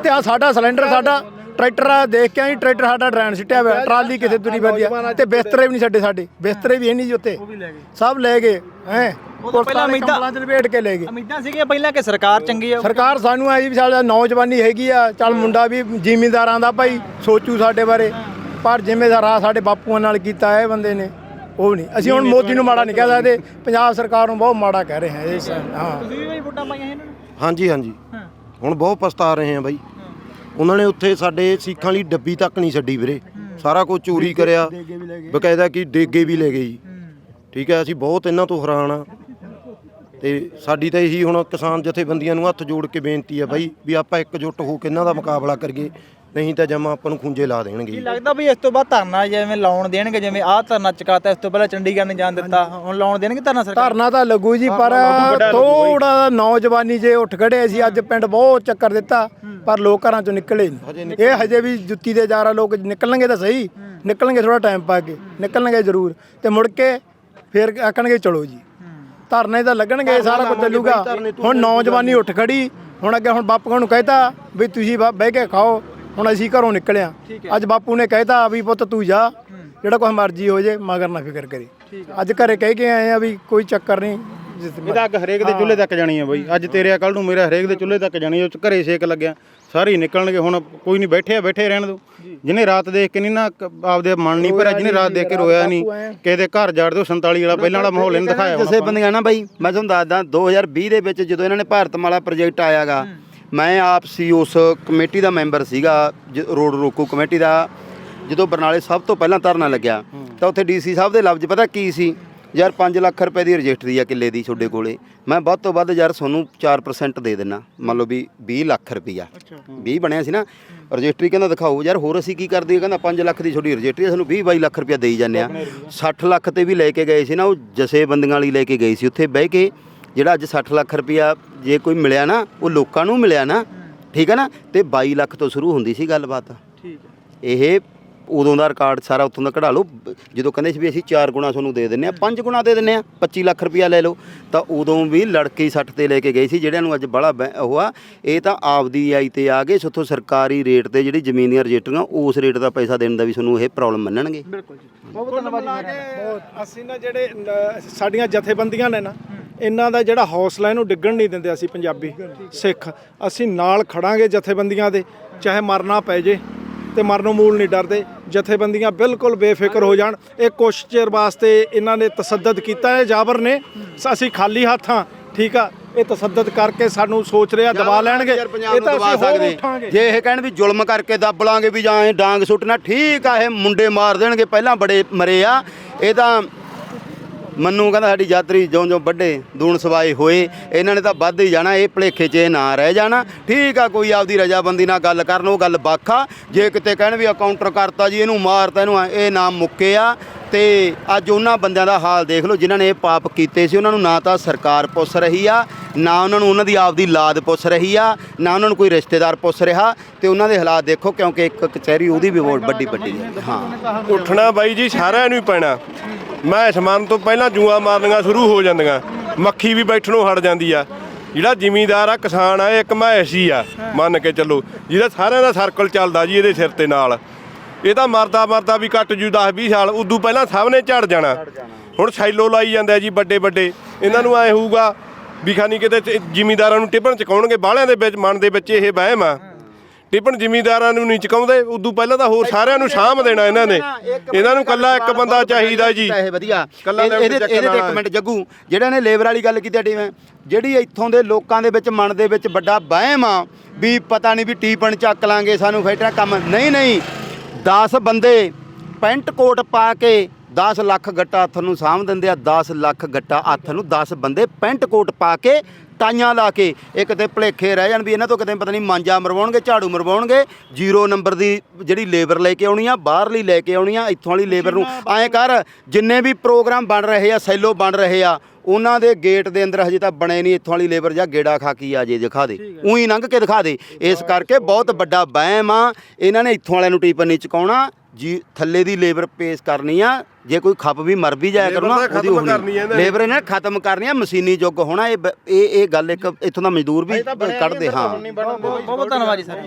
ਤੇ ਆ- ਸਾਡਾ ਸਿਲੰਡਰ ਸਾਡਾ ਟਰੈਕਟਰ ਆ ਦੇਖ ਕੇ ਆਈ ਟਰੈਕਟਰ ਸਾਡਾ ਡਰੈਨ ਸਿੱਟਿਆ ਹੋਇਆ ਟਰਾਲੀ ਕਿਸੇ ਤੁਰੀ ਫਿਰਦੀ ਆ। ਤੇ ਬਿਸਤਰੇ ਵੀ ਨਹੀਂ ਛੱਡੇ ਸਾਡੇ ਬਿਸਤਰੇ ਵੀ ਹੈ ਨਹੀਂ ਜੀ ਉੱਤੇ ਸਭ ਲੈ ਗਏ ਹੈ। ਪਹਿਲਾਂ ਉਮੀਦਾਂ- ਲਪੇਟ ਕੇ ਲੈ ਗਏ। ਉਮੀਦਾਂ ਸੀਗੀਆਂ ਪਹਿਲਾਂ ਕਿ ਸਰਕਾਰ ਚੰਗੀ ਆ? ਸਰਕਾਰ ਸਾਨੂੰ ਆਈ ਵੀ ਸਾਡਾ ਨੌਜਵਾਨੀ ਹੈਗੀ ਆ ਚੱਲ ਮੁੰਡਾ ਵੀ ਜ਼ਿਮੀਂਦਾਰਾਂ ਦਾ ਭਾਈ ਸੋਚੂ ਸਾਡੇ ਬਾਰੇ। ਪਰ ਜ਼ਿੰਮੇਦਾਰ ਆ ਸਾਡੇ ਬਾਪੂਆਂ ਨਾਲ ਕੀਤਾ ਇਹ ਬੰਦੇ ਨੇ ਉਹ ਨਹੀਂ। ਅਸੀਂ ਹੁਣ ਮੋਦੀ ਨੂੰ ਮਾੜਾ ਨਹੀਂ ਕਹਿ ਸਕਦੇ ਪੰਜਾਬ ਸਰਕਾਰ ਨੂੰ ਬਹੁਤ ਮਾੜਾ ਕਹਿ ਰਹੇ ਹਾਂ ਇਹ ਹਾਂ। ਤੁਸੀਂ ਵੀ ਵੋਟਾਂ ਪਾਈਆਂ ਇਹਨਾਂ ਨੂੰ? ਹਾਂਜੀ ਹਾਂਜੀ। ਹੁਣ ਬਹੁਤ ਪਛਤਾ ਰਹੇ ਆ ਬਾਈ। ਉਹਨਾਂ ਨੇ ਉੱਥੇ ਸਾਡੇ ਸਿੱਖਾਂ ਲਈ ਡੱਬੀ ਤੱਕ ਨਹੀਂ ਛੱਡੀ ਵੀਰੇ। ਸਾਰਾ ਕੁਝ ਚੋਰੀ ਕਰਿਆ ਬਕਾਇਦਾ ਕਿ ਡੇਗੇ ਵੀ ਲੈ ਗਏ ਜੀ। ਠੀਕ ਹੈ ਅਸੀਂ ਬਹੁਤ ਇਹਨਾਂ ਤੋਂ ਹੈਰਾਨ ਆ ਤੇ ਸਾਡੀ ਤਾਂ ਇਹੀ ਹੁਣ ਕਿਸਾਨ ਜਥੇਬੰਦੀਆਂ ਨੂੰ ਹੱਥ ਜੋੜ ਕੇ ਬੇਨਤੀ ਆ ਬਾਈ ਵੀ ਆਪਾਂ ਇਕਜੁੱਟ ਹੋ ਕੇ ਇਹਨਾਂ ਦਾ ਮੁਕਾਬਲਾ ਕਰੀਏ। ਨਹੀਂ ਤਾਂ ਜਮਾ ਆਪਾਂ ਨੂੰ ਖੁੰਝੇ ਲਾ ਦੇਣਗੇ ਕੀ। ਲੱਗਦਾ ਵੀ ਇਸ ਤੋਂ ਬਾਅਦ ਧਰਨਾ ਜਿਵੇਂ ਲਾਉਣ ਦੇਣਗੇ ਜਿਵੇਂ ਆਹ ਧਰਨਾ ਚਕਾਤਾ ਇਸ ਤੋਂ ਪਹਿਲਾਂ ਚੰਡੀਗੜ੍ਹ ਨੇ ਜਾਣ ਦਿੱਤਾ ਹੁਣ ਲਾਉਣ ਦੇਣਗੇ ਧਰਨਾ ਸਰਕਾਰ? ਧਰਨਾ ਤਾਂ ਲੱਗੂ ਜੀ ਪਰ ਥੋੜਾ ਨੌਜਵਾਨੀ ਜੇ ਉੱਠ ਖੜੇ ਸੀ ਅੱਜ ਪਿੰਡ ਬਹੁਤ ਚੱਕਰ ਦਿੱਤਾ ਪਰ ਲੋਕ ਘਰਾਂ ਚੋਂ ਨਿਕਲੇ ਨਹੀਂ ਇਹ ਹਜੇ ਵੀ ਜੁੱਤੀ ਦੇ ਜਾਰਾ ਲੋਕ ਨਿਕਲਣਗੇ ਤਾਂ ਸਹੀ ਨਿਕਲਣਗੇ ਥੋੜਾ ਟਾਈਮ ਪਾ ਕੇ ਨਿਕਲਣਗੇ ਜ਼ਰੂਰ। ਤੇ ਮੁੜ ਕੇ ਫਿਰ ਆਖਣਗੇ ਚਲੋ ਜੀ। ਧਰਨੇ ਤਾਂ ਲੱਗਣਗੇ ਸਾਰਾ ਕੁਝ ਚੱਲੂਗਾ। ਹੁਣ ਨੌਜਵਾਨੀ ਉੱਠ ਖੜੀ ਹੁਣ ਅੱਗੇ ਹੁਣ ਬਾਪੂ ਨੂੰ ਕਹਿਤਾ ਵੀ ਤੁਸੀਂ ਬਹਿ ਕੇ ਖਾਓ ਹੁਣ ਅਸੀਂ ਘਰੋਂ ਨਿਕਲਿਆ। ਅੱਜ ਬਾਪੂ ਨੇ ਕਹਿਤਾ ਵੀ ਪੁੱਤ ਤੂੰ ਜਾ ਜਿਹੜਾ ਕੁਛ ਮਰਜ਼ੀ ਹੋ ਜੇ ਮਗਰ ਨਾ ਫਿਕਰ ਕਰੀ। ਅੱਜ ਘਰੇ ਕਹਿ ਕੇ ਆਏ ਆ ਵੀ ਕੋਈ ਚੱਕਰ ਨਹੀਂ ਜਿਸ- ਇਹਦਾ ਅੱਗ ਹਰੇਕ ਦੇ ਚੁੱਲ੍ਹੇ ਤੱਕ ਜਾਣੀ ਹੈ ਬਾਈ। ਅੱਜ ਤੇਰੇ ਕੱਲ ਨੂੰ ਮੇਰਾ ਹਰੇਕ ਦੇ ਚੁੱਲ੍ਹੇ ਤੱਕ ਜਾਣੀ ਹੈ ਘਰੇ ਸੇਕ ਲੱਗਿਆ। ਸਾਰੇ ਨਿਕਲਣਗੇ ਹੁਣ ਕੋਈ ਨਹੀਂ ਬੈਠੇ ਆ ਬੈਠੇ ਰਹਿਣ ਦੋ ਜਿਹਨੇ ਰਾਤ ਦੇਖ ਕੇ ਨਹੀਂ ਨਾ ਆਪਦੇ ਮਨ ਨਹੀਂ ਭਰਿਆ ਜਿਹਨੇ ਰਾਤ ਦੇਖ ਕੇ ਰੋਇਆ ਨਹੀਂ ਕਿਸੇ ਦੇ ਘਰ ਜਾੜ ਦਿਓ 47 ਵਾਲਾ ਪਹਿਲਾਂ ਵਾਲਾ ਮਾਹੌਲ ਇਹਨੇ ਦਿਖਾਇਆ ਹੁਣ ਜਿਸੇ ਬੰਦੀਆਂ ਨਾ ਬਾਈ ਮੈਂ ਤੁਹਾਨੂੰ ਦੱਸਦਾ 2020 ਦੇ ਵਿੱਚ ਜਦੋਂ ਇਹਨਾਂ ਨੇ ਭਾਰਤਮਾਲਾ ਪ੍ਰੋਜੈਕਟ ਆਇਆਗਾ ਮੈਂ ਆਪ ਸੀ ਉਸ ਕਮੇਟੀ ਦਾ ਮੈਂਬਰ ਸੀਗਾ ਜ- ਰੋਡ ਰੋਕੋ ਕਮੇਟੀ ਦਾ ਜਦੋਂ ਬਰਨਾਲੇ ਸਭ ਤੋਂ ਪਹਿਲਾਂ ਧਰਨਾ ਲੱਗਿਆ ਤਾਂ ਉੱਥੇ ਡੀਸੀ ਸਾਹਿਬ ਦੇ ਲਫ਼ਜ਼ ਪਤਾ ਕੀ ਸੀ? ਯਾਰ 5 ਲੱਖ ਰੁਪਏ ਦੀ ਰਜਿਸਟਰੀ ਆ ਕਿੱਲੇ ਦੀ ਤੁਹਾਡੇ ਕੋਲੇ। ਮੈਂ ਵੱਧ ਤੋਂ ਵੱਧ ਯਾਰ ਤੁਹਾਨੂੰ 4% ਦੇ ਦੇਣਾ ਮੰਨ ਲਓ ਵੀ 20 ਲੱਖ ਰੁਪਈਆ 20 ਬਣਿਆ ਸੀ ਨਾ ਰਜਿਸਟਰੀ ਕਹਿੰਦਾ ਦਿਖਾਓ ਯਾਰ ਹੋਰ ਅਸੀਂ ਕੀ ਕਰਦੇ ਕਹਿੰਦਾ 5 ਲੱਖ ਦੀ ਤੁਹਾਡੀ ਰਜਿਸਟਰੀ ਆ, ਸਾਨੂੰ 20 22 ਲੱਖ ਰੁਪਇਆ ਦੇਈ ਜਾਂਦੇ ਆ। 60 ਲੱਖ ਤੇ ਵੀ ਲੈ ਕੇ ਗਏ ਸੀ ਨਾ ਉਹ ਜਸੇ ਬੰਦੀਆਂ ਵਾਲੀ ਲੈ ਕੇ ਗਈ ਸੀ ਉੱਥੇ ਬਹਿ ਕੇ ਜਿਹੜਾ ਅੱਜ 60 ਲੱਖ ਰੁਪਇਆ ਜੇ ਕੋਈ ਮਿਲਿਆ ਨਾ ਉਹ ਲੋਕਾਂ ਨੂੰ ਮਿਲਿਆ ਨਾ ਠੀਕ ਹੈ ਨਾ? ਤੇ 22 ਲੱਖ ਤੋਂ ਸ਼ੁਰੂ ਹੁੰਦੀ ਸੀ ਗੱਲਬਾਤ। ਠੀਕ ਹੈ। ਇਹ ਉਦੋਂ ਦਾ ਰਿਕਾਰਡ ਸਾਰਾ ਉੱਥੋਂ ਦਾ ਕਢਾ ਲਓ। ਜਦੋਂ ਕਹਿੰਦੇ ਸੀ ਵੀ ਅਸੀਂ 4 ਗੁਣਾ ਤੁਹਾਨੂੰ ਦੇ ਦਿੰਨੇ ਆ 5 ਗੁਣਾ ਦੇ ਦਿੰਨੇ ਆ 25 ਲੱਖ ਰੁਪਇਆ ਲੈ ਲਓ। ਤਾਂ ਉਦੋਂ ਵੀ ਲੜਕੇ ਹੀ 60 ਤੇ ਲੈ ਕੇ ਗਏ ਸੀ, ਜਿਹੜਿਆਂ ਨੂੰ ਅੱਜ ਬੜਾ ਬੈ- ਉਹ ਆ। ਇਹ ਤਾਂ ਆਪਦੀ ਆਈ ਤੇ ਆ ਗਏ, ਸੋਥੋਂ ਸਰਕਾਰੀ ਰੇਟ ਤੇ ਜਿਹੜੀ ਜ਼ਮੀਨ ਦੀਆਂ ਰਜਿਸਟਰੀਆਂ, ਉਸ ਰੇਟ ਦਾ ਪੈਸਾ ਦੇਣ ਦਾ ਵੀ ਤੁਹਾਨੂੰ ਇਹ ਪ੍ਰੋਬਲਮ ਮੰਨਣਗੇ। ਬਿਲਕੁਲ ਜੀ। ਬਹੁਤ ਧੰਨਵਾਦ ਬਹੁਤ ਅਸੀਂ ਨਾ ਜਿਹੜੇ ਸਾਡੀਆਂ ਜਥੇਬੰਦੀਆਂ ਨੇ ਨਾ, ਇਹਨਾਂ ਦਾ ਜਿਹੜਾ ਹੌਸਲਾ ਇਹਨੂੰ ਡਿੱਗਣ ਨਹੀਂ ਦਿੰਦੇ ਅਸੀਂ ਪੰਜਾਬੀ ਸਿੱਖ। ਅਸੀਂ ਨਾਲ ਖੜਾਂਗੇ ਜਥੇਬੰਦੀਆਂ ਦੇ, ਚਾਹੇ ਮਰਨਾ ਪੈ ਜੇ। ਤੇ ਮਰਨੋਂ ਮੂਲ ਨਹੀਂ ਡਰਦੇ। ਜਥੇਬੰਦੀਆਂ ਬਿਲਕੁਲ ਬੇਫਿਕਰ ਹੋ ਜਾਣ। ਇਹ ਕੁਛ ਚਿਰ ਵਾਸਤੇ ਇਹਨਾਂ ਨੇ ਤਸੱਦਦ ਕੀਤਾ ਹੈ ਜਾਬਰ ਨੇ। ਅਸੀਂ ਖਾਲੀ ਹੱਥਾਂ ਠੀਕ ਆ? ਇਹ ਤਸੱਦਦ ਕਰਕੇ ਸਾਨੂੰ ਸੋਚ ਰਿਹਾ ਦਬਾ ਲੈਣਗੇ। ਇਹ ਤਾਂ ਅਸੀਂ ਹੋਰ ਉੱਠਾਂਗੇ। ਜੇ ਇਹ ਕਹਿਣ ਵੀ ਜ਼ੁਲਮ ਕਰਕੇ ਦੱਬ ਲਾਂਗੇ ਵੀ ਜਾਂ ਇਹ ਡਾਂਗ ਸੁੱਟਣਾ ਠੀਕ ਆ ਇਹ ਮੁੰਡੇ ਮਾਰ ਦੇਣਗੇ। ਪਹਿਲਾਂ ਬੜੇ ਮਰੇ ਆ। ਇਹ ਤਾਂ ਮੰਨੂ ਕਹਿੰਦਾ ਸਾਡੀ ਯਾਤਰੀ ਜਿਉਂ ਜਿਉਂ ਵੱਡੇ ਦੂਣ ਸਵਾਏ ਹੋਏ, ਇਹਨਾਂ ਨੇ ਤਾਂ ਵੱਧ ਹੀ ਜਾਣਾ, ਇਹ ਭਲੇਖੇ 'ਚ ਇਹ ਨਾ ਰਹਿ ਜਾਣਾ। ਠੀਕ ਆ, ਕੋਈ ਆਪਦੀ ਰਜਾਬੰਦੀ ਨਾਲ ਗੱਲ ਕਰਨ, ਉਹ ਗੱਲ ਬਾਖਾ ਜੇ ਕਿਤੇ ਕਹਿਣ ਵੀ ਅਕਾਊਂਟਰ ਕਰਤਾ ਜੀ, ਇਹਨੂੰ ਮਾਰਤਾ, ਇਹਨੂੰ ਇਹ ਨਾਮ ਮੁੱਕੇ ਆ। ਤੇ ਅੱਜ ਉਹਨਾਂ ਬੰਦਿਆਂ ਦਾ ਹਾਲ ਦੇਖ ਲਓ, ਜਿਨ੍ਹਾਂ ਨੇ ਇਹ ਪਾਪ ਕੀਤੇ ਸੀ, ਉਹਨਾਂ ਨੂੰ ਨਾ ਤਾਂ ਸਰਕਾਰ ਪੁੱਛ ਰਹੀ ਆ, ਨਾ ਉਹਨਾਂ ਨੂੰ ਉਹਨਾਂ ਦੀ ਆਪਦੀ ਲਾਦ ਪੁੱਛ ਰਹੀ ਆ, ਨਾ ਉਹਨਾਂ ਨੂੰ ਕੋਈ ਰਿਸ਼ਤੇਦਾਰ ਪੁੱਛ ਰਿਹਾ। ਤੇ ਉਹਨਾਂ ਦੇ ਹਾਲਾਤ ਦੇਖੋ, ਕਿਉਂਕਿ ਇੱਕ ਕਚਹਿਰੀ, ਉਹਦੀ ਵੀ ਬਹੁਤ ਵੱਡੀ ਵੱਡੀ ਹਾਂ। ਉੱਠਣਾ ਬਾਈ ਜੀ, ਸਾਰਿਆਂ ਨੂੰ ਹੀ ਪੈਣਾ। ਮੈਂ ਸਮਾਨ ਤੋਂ ਪਹਿਲਾਂ ਜੂਆਂ ਮਾਰਨੀਆਂ ਸ਼ੁਰੂ ਹੋ ਜਾਂਦੀਆਂ। ਮੱਖੀ ਵੀ ਬੈਠਣੋਂ ਹਟ ਜਾਂਦੀ ਆ। ਜਿਹੜਾ ਜ਼ਿਮੀਂਦਾਰ ਆ, ਕਿਸਾਨ ਆ, ਇਹ ਇੱਕ ਮਹੇਸ਼ੀ ਆ, ਮੰਨ ਕੇ ਚੱਲੋ। ਜਿਹਦਾ ਸਾਰਿਆਂ ਦਾ ਸਰਕਲ ਚੱਲਦਾ ਜੀ ਇਹਦੇ ਸਿਰ ਤੇ ਨਾਲ। ਇਹ ਤਾਂ ਮਰਦਾ ਮਰਦਾ ਵੀ ਕੱਟ ਜੂ 10 20 ਸਾਲ, ਉਦੋਂ ਪਹਿਲਾਂ ਸਭ ਨੇ ਝੜ ਜਾਣਾ। ਹੁਣ ਸੈਲੋ ਲਾਈ ਜਾਂਦੇ ਆ ਜੀ ਵੱਡੇ ਵੱਡੇ। ਇਹਨਾਂ ਨੂੰ ਐ ਹੋਊਗਾ ਵੀ ਖਾਨੀ ਕਿਤੇ ਚ- ਜ਼ਿਮੀਂਦਾਰਾਂ ਨੂੰ ਟਿਪਣ ਚਕਾਉਣਗੇ ਬਾਹਲਿਆਂ ਦੇ ਵਿੱਚ, ਮਨ ਦੇ ਵਿੱਚ ਇਹ ਵਹਿਮ ਆ। ਟਿਪਣ ਜ਼ਿਮੀਂਦਾਰਾਂ ਨੂੰ ਨਹੀਂ ਚਕਾਉਂਦੇ ਉਦੋਂ ਪਹਿਲਾਂ ਤਾਂ ਹੋਰ ਸਾਰਿਆਂ ਨੂੰ ਸਾਂਭ ਦੇਣਾ ਇਹਨਾਂ ਨੇ। ਇਹਨਾਂ ਨੂੰ ਕੱਲਾ ਇੱਕ ਬੰਦਾ ਚਾਹੀਦਾ ਜੀ। ਇਹ ਵਧੀਆ। ਇਹਦੇ ਚੱਕਣ ਇਹਦੇ ਤੇ ਇੱਕ। ਮਿੰਟ ਜੱਗੂ ਜਿਹੜਾ ਨੇ ਲੇਬਰ ਵਾਲੀ ਗੱਲ ਕੀਤੀ ਟੀਮ ਜਿਹੜੀ ਇੱਥੋਂ ਦੇ ਲੋਕਾਂ ਦੇ ਵਿੱਚ ਮਨ ਦੇ ਵਿੱਚ ਵੱਡਾ ਵਹਿਮ ਆ ਵੀ ਪਤਾ ਨਹੀਂ ਵੀ ਟੀਪਣ ਚੱਕ ਲਾਂਗੇ ਸਾਨੂੰ ਫੈਟਰਾ ਕੰਮ। ਨਹੀਂ ਨਹੀਂ 10 ਬੰਦੇ ਪੈਂਟ ਕੋਟ ਪਾ ਕੇ 10 ਲੱਖ ਗੱਟਾ ਹੱਥ ਨੂੰ ਸਾਂਭ ਦਿੰਦੇ ਆ 10 ਲੱਖ ਗੱਟਾ ਹੱਥ ਨੂੰ 10 ਬੰਦੇ ਪੈਂਟ ਕੋਟ ਪਾ ਕੇ ਟਾਈਆਂ ਲਾ ਕੇ ਇੱਕ ਤੇ ਭਲੇਖੇ ਰਹਿ ਜਾਣ ਵੀ ਇਹਨਾਂ ਤੋਂ ਕਿਤੇ ਪਤਾ ਨਹੀਂ ਮਾਂਜਾ ਮਰਵਾਉਣਗੇ ਝਾੜੂ ਮਰਵਾਉਣਗੇ। ਜ਼ੀਰੋ ਨੰਬਰ ਦੀ ਜਿਹੜੀ ਲੇਬਰ ਲੈ ਕੇ ਆਉਣੀ ਆ ਬਾਹਰਲੀ ਲੈ ਕੇ ਆਉਣੀ ਆ ਇੱਥੋਂ ਵਾਲੀ ਲੇਬਰ ਨੂੰ। ਐਂ ਕਰ ਜਿੰਨੇ ਵੀ ਪ੍ਰੋਗਰਾਮ ਬਣ ਰਹੇ ਆ ਸੈਲੋ ਬਣ ਰਹੇ ਆ ਉਹਨਾਂ ਦੇ ਗੇਟ ਦੇ ਅੰਦਰ ਹਜੇ ਤਾਂ ਬਣੇ ਨਹੀਂ ਇੱਥੋਂ ਵਾਲੀ ਲੇਬਰ ਜਾਂ ਗੇੜਾ ਖਾ ਕੇ ਆ ਜੇ ਦਿਖਾ ਦੇ। ਉਹੀ ਲੰਘ ਕੇ ਦਿਖਾ ਦੇ। ਇਸ ਕਰਕੇ ਬਹੁਤ ਵੱਡਾ ਵਹਿਮ ਆ। ਇਹਨਾਂ ਨੇ ਇੱਥੋਂ ਵਾਲਿਆਂ ਨੂੰ ਟੀਪਨ ਨਹੀਂ ਚੁਕਾਉਣਾ। ਜੀ ਥੱਲੇ ਦੀ ਲੇਬਰ ਪੇਸ਼ ਕਰਨੀ ਆ ਜੇ ਕੋਈ ਖੱਪ ਵੀ ਮਰ ਵੀ ਜਾਇਆ ਕਰੂਗਾ ਤਾਂ ਉਹਦੀ ਖਤਮ ਹੋਣੀ ਕਰਨੀ ਆ ਇਹਨਾਂ ਨੇ। ਲੇਬਰ ਇਹਨਾਂ ਨੇ ਖਤਮ ਕਰਨੀ ਆ ਮਸ਼ੀਨੀ ਯੁੱਗ ਹੋਣਾ ਇਹ ਬ- ਇਹ ਇਹ ਗੱਲ ਇੱਕ ਇੱਥੋਂ ਦਾ ਮਜ਼ਦੂਰ ਵੀ ਕੱਢਦੇ ਹਾਂ। ਬਹੁਤ ਬਹੁਤ ਧੰਨਵਾਦ ਜੀ ਸਰ